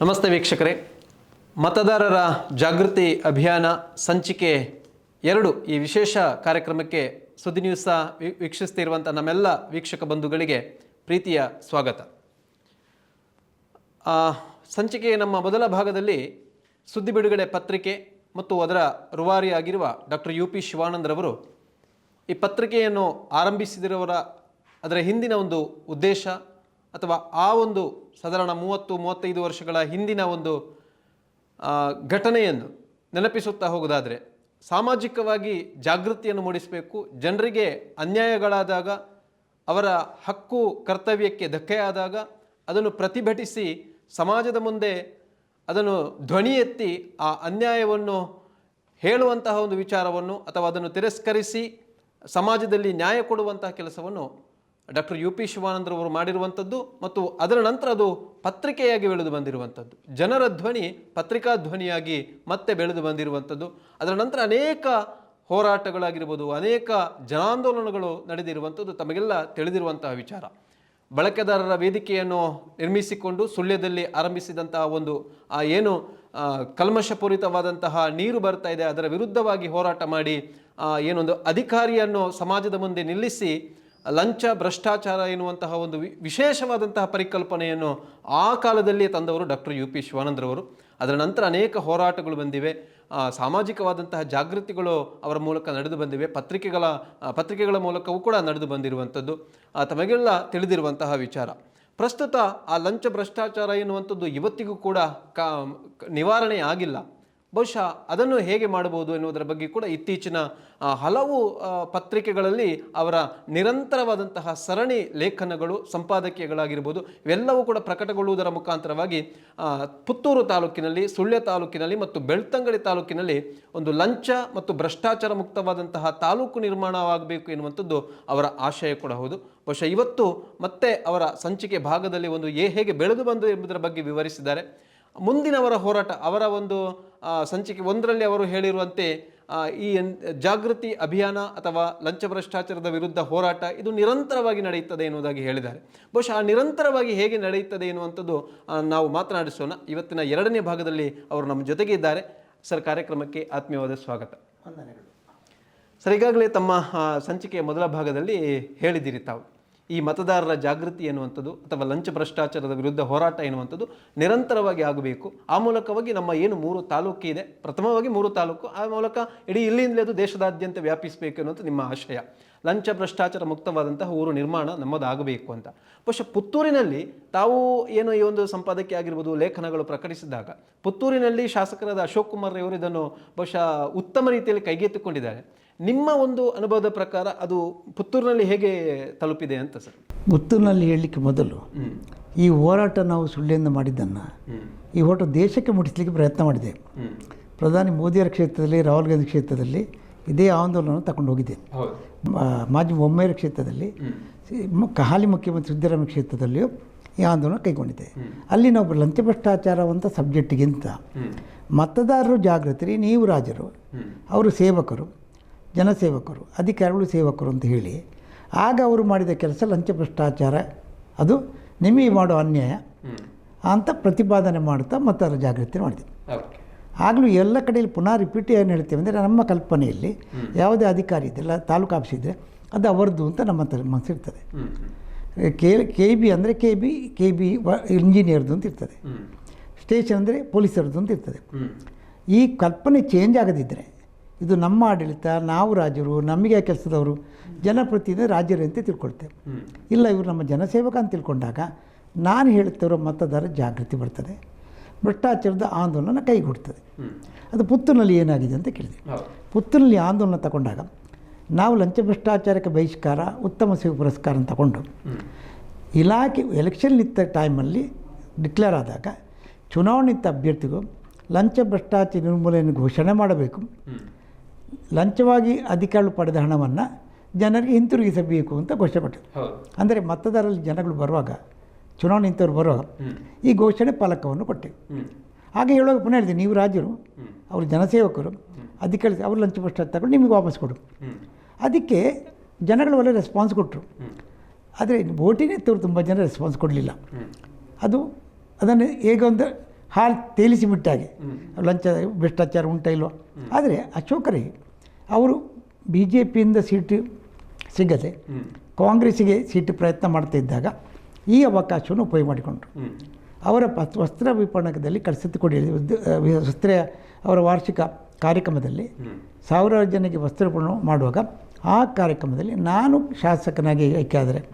ನಮಸ್ತೆ ವೀಕ್ಷಕರೇ. ಮತದಾರರ ಜಾಗೃತಿ ಅಭಿಯಾನ ಸಂಚಿಕೆ ಎರಡು ಈ ವಿಶೇಷ ಕಾರ್ಯಕ್ರಮಕ್ಕೆ ಸುದ್ದಿ ನ್ಯೂಸ ವೀಕ್ಷಿಸ್ತಿರುವಂಥ ನಮ್ಮೆಲ್ಲ ವೀಕ್ಷಕ ಬಂಧುಗಳಿಗೆ ಪ್ರೀತಿಯ ಸ್ವಾಗತ. ಸಂಚಿಕೆಯ ನಮ್ಮ ಮೊದಲ ಭಾಗದಲ್ಲಿ ಸುದ್ದಿ ಬಿಡುಗಡೆ ಪತ್ರಿಕೆ ಮತ್ತು ಅದರ ರುವಾರಿಯಾಗಿರುವ ಡಾಕ್ಟರ್ ಯು ಪಿ ಶಿವಾನಂದರವರು ಈ ಪತ್ರಿಕೆಯನ್ನು ಆರಂಭಿಸಿದಿರುವವರ ಅದರ ಹಿಂದಿನ ಒಂದು ಉದ್ದೇಶ ಅಥವಾ ಆ ಒಂದು ಸಾಧಾರಣ ಮೂವತ್ತು, ಮೂವತ್ತೈದು ವರ್ಷಗಳ ಹಿಂದಿನ ಒಂದು ಘಟನೆಯನ್ನು ನೆನಪಿಸುತ್ತಾ ಹೋಗೋದಾದರೆ, ಸಾಮಾಜಿಕವಾಗಿ ಜಾಗೃತಿಯನ್ನು ಮೂಡಿಸಬೇಕು, ಜನರಿಗೆ ಅನ್ಯಾಯಗಳಾದಾಗ, ಅವರ ಹಕ್ಕು ಕರ್ತವ್ಯಕ್ಕೆ ಧಕ್ಕೆಯಾದಾಗ, ಅದನ್ನು ಪ್ರತಿಭಟಿಸಿ ಸಮಾಜದ ಮುಂದೆ ಅದನ್ನು ಧ್ವನಿ ಎತ್ತಿ ಆ ಅನ್ಯಾಯವನ್ನು ಹೇಳುವಂತಹ ಒಂದು ವಿಚಾರವನ್ನು ಅಥವಾ ಅದನ್ನು ತಿರಸ್ಕರಿಸಿ ಸಮಾಜದಲ್ಲಿ ನ್ಯಾಯ ಕೊಡುವಂತಹ ಕೆಲಸವನ್ನು ಡಾಕ್ಟರ್ ಯು ಪಿ ಶಿವಾನಂದರವರು ಮಾಡಿರುವಂಥದ್ದು ಮತ್ತು ಅದರ ನಂತರ ಅದು ಪತ್ರಿಕೆಯಾಗಿ ಬೆಳೆದು ಬಂದಿರುವಂಥದ್ದು. ಜನರ ಧ್ವನಿ ಪತ್ರಿಕಾ ಧ್ವನಿಯಾಗಿ ಮತ್ತೆ ಬೆಳೆದು ಬಂದಿರುವಂಥದ್ದು. ಅದರ ನಂತರ ಅನೇಕ ಹೋರಾಟಗಳಾಗಿರ್ಬೋದು, ಅನೇಕ ಜನಾಂದೋಲನಗಳು ನಡೆದಿರುವಂಥದ್ದು ತಮಗೆಲ್ಲ ತಿಳಿದಿರುವಂತಹ ವಿಚಾರ. ಬಳಕೆದಾರರ ವೇದಿಕೆಯನ್ನು ನಿರ್ಮಿಸಿಕೊಂಡು ಸುಳ್ಯದಲ್ಲಿ ಆರಂಭಿಸಿದಂತಹ ಒಂದು, ಆ ಏನು ಕಲ್ಮಶಪೂರಿತವಾದಂತಹ ನೀರು ಬರ್ತಾ ಇದೆ, ಅದರ ವಿರುದ್ಧವಾಗಿ ಹೋರಾಟ ಮಾಡಿ ಏನೊಂದು ಅಧಿಕಾರಿಯನ್ನು ಸಮಾಜದ ಮುಂದೆ ನಿಲ್ಲಿಸಿ ಲಂಚ, ಭ್ರಷ್ಟಾಚಾರ ಎನ್ನುವಂತಹ ಒಂದು ವಿಶೇಷವಾದಂತಹ ಪರಿಕಲ್ಪನೆಯನ್ನು ಆ ಕಾಲದಲ್ಲಿ ತಂದವರು ಡಾಕ್ಟರ್ ಯು ಪಿ ಶಿವಾನಂದರವರು. ಅದರ ನಂತರ ಅನೇಕ ಹೋರಾಟಗಳು ಬಂದಿವೆ. ಸಾಮಾಜಿಕವಾದಂತಹ ಜಾಗೃತಿಗಳು ಅವರ ಮೂಲಕ ನಡೆದು ಬಂದಿವೆ. ಪತ್ರಿಕೆಗಳ ಪತ್ರಿಕೆಗಳ ಮೂಲಕವೂ ಕೂಡ ನಡೆದು ಬಂದಿರುವಂಥದ್ದು. ತಮಗೆಲ್ಲ ತಿಳಿದಿರುವಂತಹ ವಿಚಾರ. ಪ್ರಸ್ತುತ ಆ ಲಂಚ, ಭ್ರಷ್ಟಾಚಾರ ಎನ್ನುವಂಥದ್ದು ಇವತ್ತಿಗೂ ಕೂಡ ಕ- ನಿವಾರಣೆ ಆಗಿಲ್ಲ. ಬಹುಶಃ ಅದನ್ನು ಹೇಗೆ ಮಾಡಬಹುದು ಎನ್ನುವುದರ ಬಗ್ಗೆ ಕೂಡ ಇತ್ತೀಚಿನ ಹಲವು ಪತ್ರಿಕೆಗಳಲ್ಲಿ ಅವರ ನಿರಂತರವಾದಂತಹ ಸರಣಿ ಲೇಖನಗಳು, ಸಂಪಾದಕೀಯಗಳಾಗಿರ್ಬೋದು, ಇವೆಲ್ಲವೂ ಕೂಡ ಪ್ರಕಟಗೊಳ್ಳುವುದರ ಮುಖಾಂತರವಾಗಿ ಪುತ್ತೂರು ತಾಲೂಕಿನಲ್ಲಿ, ಸುಳ್ಯ ತಾಲೂಕಿನಲ್ಲಿ ಮತ್ತು ಬೆಳ್ತಂಗಡಿ ತಾಲೂಕಿನಲ್ಲಿ ಒಂದು ಲಂಚ ಮತ್ತು ಭ್ರಷ್ಟಾಚಾರ ಮುಕ್ತವಾದಂತಹ ತಾಲೂಕು ನಿರ್ಮಾಣವಾಗಬೇಕು ಎನ್ನುವಂಥದ್ದು ಅವರ ಆಶಯ ಕೂಡ ಹೌದು. ಬಹುಶಃ ಇವತ್ತು ಮತ್ತೆ ಅವರ ಸಂಚಿಕೆ ಭಾಗದಲ್ಲಿ ಒಂದು ಏ ಹೇಗೆ ಬೆಳೆದು ಬಂದು ಎಂಬುದರ ಬಗ್ಗೆ ವಿವರಿಸಿದ್ದಾರೆ. ಮುಂದಿನವರ ಹೋರಾಟ ಅವರ ಒಂದು ಸಂಚಿಕೆ ಒಂದರಲ್ಲಿ ಅವರು ಹೇಳಿರುವಂತೆ ಈ ಜಾಗೃತಿ ಅಭಿಯಾನ ಅಥವಾ ಲಂಚ ಭ್ರಷ್ಟಾಚಾರದ ವಿರುದ್ಧ ಹೋರಾಟ ಇದು ನಿರಂತರವಾಗಿ ನಡೆಯುತ್ತದೆ ಎನ್ನುವುದಾಗಿ ಹೇಳಿದ್ದಾರೆ. ಬಹುಶಃ ಆ ನಿರಂತರವಾಗಿ ಹೇಗೆ ನಡೆಯುತ್ತದೆ ಎನ್ನುವಂಥದ್ದು ನಾವು ಮಾತನಾಡಿಸೋಣ. ಇವತ್ತಿನ ಎರಡನೇ ಭಾಗದಲ್ಲಿ ಅವರು ನಮ್ಮ ಜೊತೆಗೆ ಇದ್ದಾರೆ. ಸರ್ ಕಾರ್ಯಕ್ರಮಕ್ಕೆ ಆತ್ಮೀಯವಾದ ಸ್ವಾಗತ. ಸರ್ ಈಗಾಗಲೇ ತಮ್ಮ ಸಂಚಿಕೆಯ ಮೊದಲ ಭಾಗದಲ್ಲಿ ಹೇಳಿದ್ದೀರಿ ತಾವು. ಈ ಮತದಾರರ ಜಾಗೃತಿ ಎನ್ನುವಂಥದ್ದು ಅಥವಾ ಲಂಚ ಭ್ರಷ್ಟಾಚಾರದ ವಿರುದ್ಧ ಹೋರಾಟ ಎನ್ನುವಂಥದ್ದು ನಿರಂತರವಾಗಿ ಆಗಬೇಕು. ಆ ಮೂಲಕವಾಗಿ ನಮ್ಮ ಏನು ಮೂರು ತಾಲೂಕು ಇದೆ, ಪ್ರಥಮವಾಗಿ ಮೂರು ತಾಲೂಕು, ಆ ಮೂಲಕ ಇಡೀ ಇಲ್ಲಿಂದಲೇ ಅದು ದೇಶದಾದ್ಯಂತ ವ್ಯಾಪಿಸಬೇಕು ಅನ್ನೋದು ನಿಮ್ಮ ಆಶಯ. ಲಂಚ ಭ್ರಷ್ಟಾಚಾರ ಮುಕ್ತವಾದಂತಹ ಊರು ನಿರ್ಮಾಣ ನಮ್ಮದಾಗಬೇಕು ಅಂತ. ಬಹುಶಃ ಪುತ್ತೂರಿನಲ್ಲಿ ತಾವು ಏನು ಈ ಒಂದು ಸಂಪಾದಕಿ ಆಗಿರ್ಬೋದು, ಲೇಖನಗಳು ಪ್ರಕಟಿಸಿದಾಗ ಪುತ್ತೂರಿನಲ್ಲಿ ಶಾಸಕರಾದ ಅಶೋಕ್ ಕುಮಾರ್ ಅವರು ಇದನ್ನು ಬಹುಶಃ ಉತ್ತಮ ರೀತಿಯಲ್ಲಿ ಕೈಗೆತ್ತಿಕೊಂಡಿದ್ದಾರೆ. ನಿಮ್ಮ ಒಂದು ಅನುಭವದ ಪ್ರಕಾರ ಅದು ಪುತ್ತೂರಿನಲ್ಲಿ ಹೇಗೆ ತಲುಪಿದೆ ಅಂತ ಸರ್? ಪುತ್ತೂರಿನಲ್ಲಿ ಹೇಳಲಿಕ್ಕೆ ಮೊದಲು ಈ ಹೋರಾಟ ನಾವು ಸುಳ್ಳಿಯಿಂದ ಮಾಡಿದ್ದನ್ನು ಈ ಹೋರಾಟ ದೇಶಕ್ಕೆ ಮುಟ್ಟಿಸಲಿಕ್ಕೆ ಪ್ರಯತ್ನ ಮಾಡಿದೆ. ಪ್ರಧಾನಿ ಮೋದಿಯವರ ಕ್ಷೇತ್ರದಲ್ಲಿ ರಾಹುಲ್ ಗಾಂಧಿ ಕ್ಷೇತ್ರದಲ್ಲಿ ಇದೇ ಆಂದೋಲನ ತಗೊಂಡು ಹೋಗಿದೆ ಮಾಜಿ ಒಮ್ಮೆಯರ ಕ್ಷೇತ್ರದಲ್ಲಿ ಹಾಲಿ ಮುಖ್ಯಮಂತ್ರಿ ಸಿದ್ದರಾಮಯ್ಯ ಕ್ಷೇತ್ರದಲ್ಲಿಯೂ ಈ ಆಂದೋಲನ ಕೈಗೊಂಡಿದೆ ಅಲ್ಲಿ ನಾವು ಲಂಚ ಸಬ್ಜೆಕ್ಟಿಗಿಂತ ಮತದಾರರು ಜಾಗೃತಿ ನೀವು ರಾಜರು ಅವರು ಸೇವಕರು ಜನಸೇವಕರು ಅಧಿಕಾರಿಗಳು ಸೇವಕರು ಅಂತ ಹೇಳಿ ಆಗ ಅವರು ಮಾಡಿದ ಕೆಲಸ ಲಂಚ ಭ್ರಷ್ಟಾಚಾರ. ಅದು ನಿಮಗೆ ಮಾಡೋ ಅನ್ಯಾಯ ಅಂತ ಪ್ರತಿಪಾದನೆ ಮಾಡ್ತಾ ಮತದಾರರ ಜಾಗೃತಿ ಮಾಡಿದೆ ಆಗಲೂ ಎಲ್ಲ ಕಡೆಯಲ್ಲಿ ಪುನಃ ರಿಪೀಟ್ ಏನು ಹೇಳ್ತೇವೆ ಅಂದರೆ ನಮ್ಮ ಕಲ್ಪನೆಯಲ್ಲಿ ಯಾವುದೇ ಅಧಿಕಾರಿ ಇದ್ದಿಲ್ಲ ತಾಲೂಕು ಆಫೀಸ್ ಇದ್ದರೆ ಅದು ಅವರದ್ದು ಅಂತ ನಮ್ಮ ಮನಸ್ಸಿರ್ತದೆ ಕೆ ಕೆ ಬಿ ಅಂದರೆ ಕೆ ಬಿ ಕೆ ಬಿ ಇಂಜಿನಿಯರ್ದು ಅಂತ ಇರ್ತದೆ. ಸ್ಟೇಷನ್ ಅಂದರೆ ಪೊಲೀಸರದ್ದು ಅಂತ ಇರ್ತದೆ. ಈ ಕಲ್ಪನೆ ಚೇಂಜ್ ಆಗದಿದ್ದರೆ ಇದು ನಮ್ಮ ಆಡಳಿತ ನಾವು ರಾಜರು ನಮಗೆ ಕೆಲಸದವರು? ಜನಪ್ರತಿನಿಧಿ ರಾಜ್ಯರು ಅಂತ ತಿಳ್ಕೊಳ್ತೇವೆ. ಇಲ್ಲ ಇವರು ನಮ್ಮ ಜನಸೇವಕ ಅಂತ ತಿಳ್ಕೊಂಡಾಗ ನಾನು ಹೇಳ್ತಿರೋ ಮತದಾರ ಜಾಗೃತಿ ಬರ್ತದೆ. ಭ್ರಷ್ಟಾಚಾರದ ಆಂದೋಲನ ಕೈಗೂಡ್ತದೆ. ಅದು ಪುತ್ತೂರಿನಲ್ಲಿ ಏನಾಗಿದೆ ಅಂತ ಕೇಳಿದೆ. ಪುತ್ತೂರಿನಲ್ಲಿ ಆಂದೋಲನ ತಗೊಂಡಾಗ ನಾವು ಲಂಚ ಭ್ರಷ್ಟಾಚಾರಕ್ಕೆ ಬಹಿಷ್ಕಾರ ಉತ್ತಮ ಸೇವೆ ಪುರಸ್ಕಾರ ತಗೊಂಡು ಇಲಾಖೆ ಎಲೆಕ್ಷನ್ ನಿಂತ ಟೈಮಲ್ಲಿ ಡಿಕ್ಲೇರ್ ಆದಾಗ ಚುನಾವಣೆ ಇತ್ತ ಅಭ್ಯರ್ಥಿಗೂ ಲಂಚ ಭ್ರಷ್ಟಾಚಾರ ನಿರ್ಮೂಲನೆ ಘೋಷಣೆ ಮಾಡಬೇಕು. ಲಂಚವಾಗಿ ಅಧಿಕಾರಿಗಳು ಪಡೆದ ಹಣವನ್ನು ಜನರಿಗೆ ಹಿಂತಿರುಗಿಸಬೇಕು ಅಂತ ಘೋಷಣೆ ಪಟ್ಟರು ಹೌದು. ಅಂದರೆ ಮತದಾರರಲ್ಲಿ ಜನಗಳು ಬರುವಾಗ ಚುನಾವಣೆ ನಿಂತವ್ರು ಬರುವಾಗ ಈ ಘೋಷಣೆ ಫಲಕವನ್ನು ಕೊಟ್ಟೆವು ಹಾಗೆ ಹೇಳುವಾಗ ಪುನಃ ಹೇಳಿದೆ ನೀವು ರಾಜರು ಅವರು ಜನಸೇವಕರು ಅಧಿಕಾರಿ ಅವರು ಲಂಚ ಪಷ್ಟ ತಗೊಂಡು ನಿಮಗೆ ವಾಪಸ್ ಕೊಡು. ಅದಕ್ಕೆ ಜನಗಳು ಒಳ್ಳೆ ರೆಸ್ಪಾನ್ಸ್ ಕೊಟ್ಟರು ಆದರೆ ಓಟಿನೇ ತೋರು ತುಂಬ ಜನ ರೆಸ್ಪಾನ್ಸ್ ಕೊಡಲಿಲ್ಲ. ಅದು ಅದನ್ನು ಹೇಗೊಂದು ಹಾಲು ತೇಲಿಸಿಬಿಟ್ಟಾಗೆ ಲಂಚ ಭ್ರಷ್ಟಾಚಾರ ಉಂಟ ಇಲ್ವೋ? ಆದರೆ ಅಶೋಕರಿಗೆ ಅವರು ಬಿ ಜೆ ಪಿಯಿಂದ ಸೀಟು ಸಿಗದೆ ಕಾಂಗ್ರೆಸ್ಗೆ ಕಾಂಗ್ರೆಸ್ಸಿಗೆ ಸೀಟು ಪ್ರಯತ್ನ ಮಾಡ್ತಾ ಇದ್ದಾಗ ಈ ಅವಕಾಶವನ್ನು ಉಪಯೋಗ ಮಾಡಿಕೊಂಡ್ರು. ಅವರ ವಸ್ತ್ರ ವಿಪಣಕದಲ್ಲಿ ಕಳಿಸಿ ಕೊಡಿ ಉದ್ದ- ವಸ್ತ್ರ ಅವರ ವಾರ್ಷಿಕ ಕಾರ್ಯಕ್ರಮದಲ್ಲಿ ಸಾವಿರಾರು ಜನಕ್ಕೆ ವಸ್ತ್ರ ವಿಪಣೆ ಮಾಡುವಾಗ ಆ ಕಾರ್ಯಕ್ರಮದಲ್ಲಿ ನಾನು ಶಾಸಕನಾಗಿ ಆಯ್ಕೆ ಆದರೆ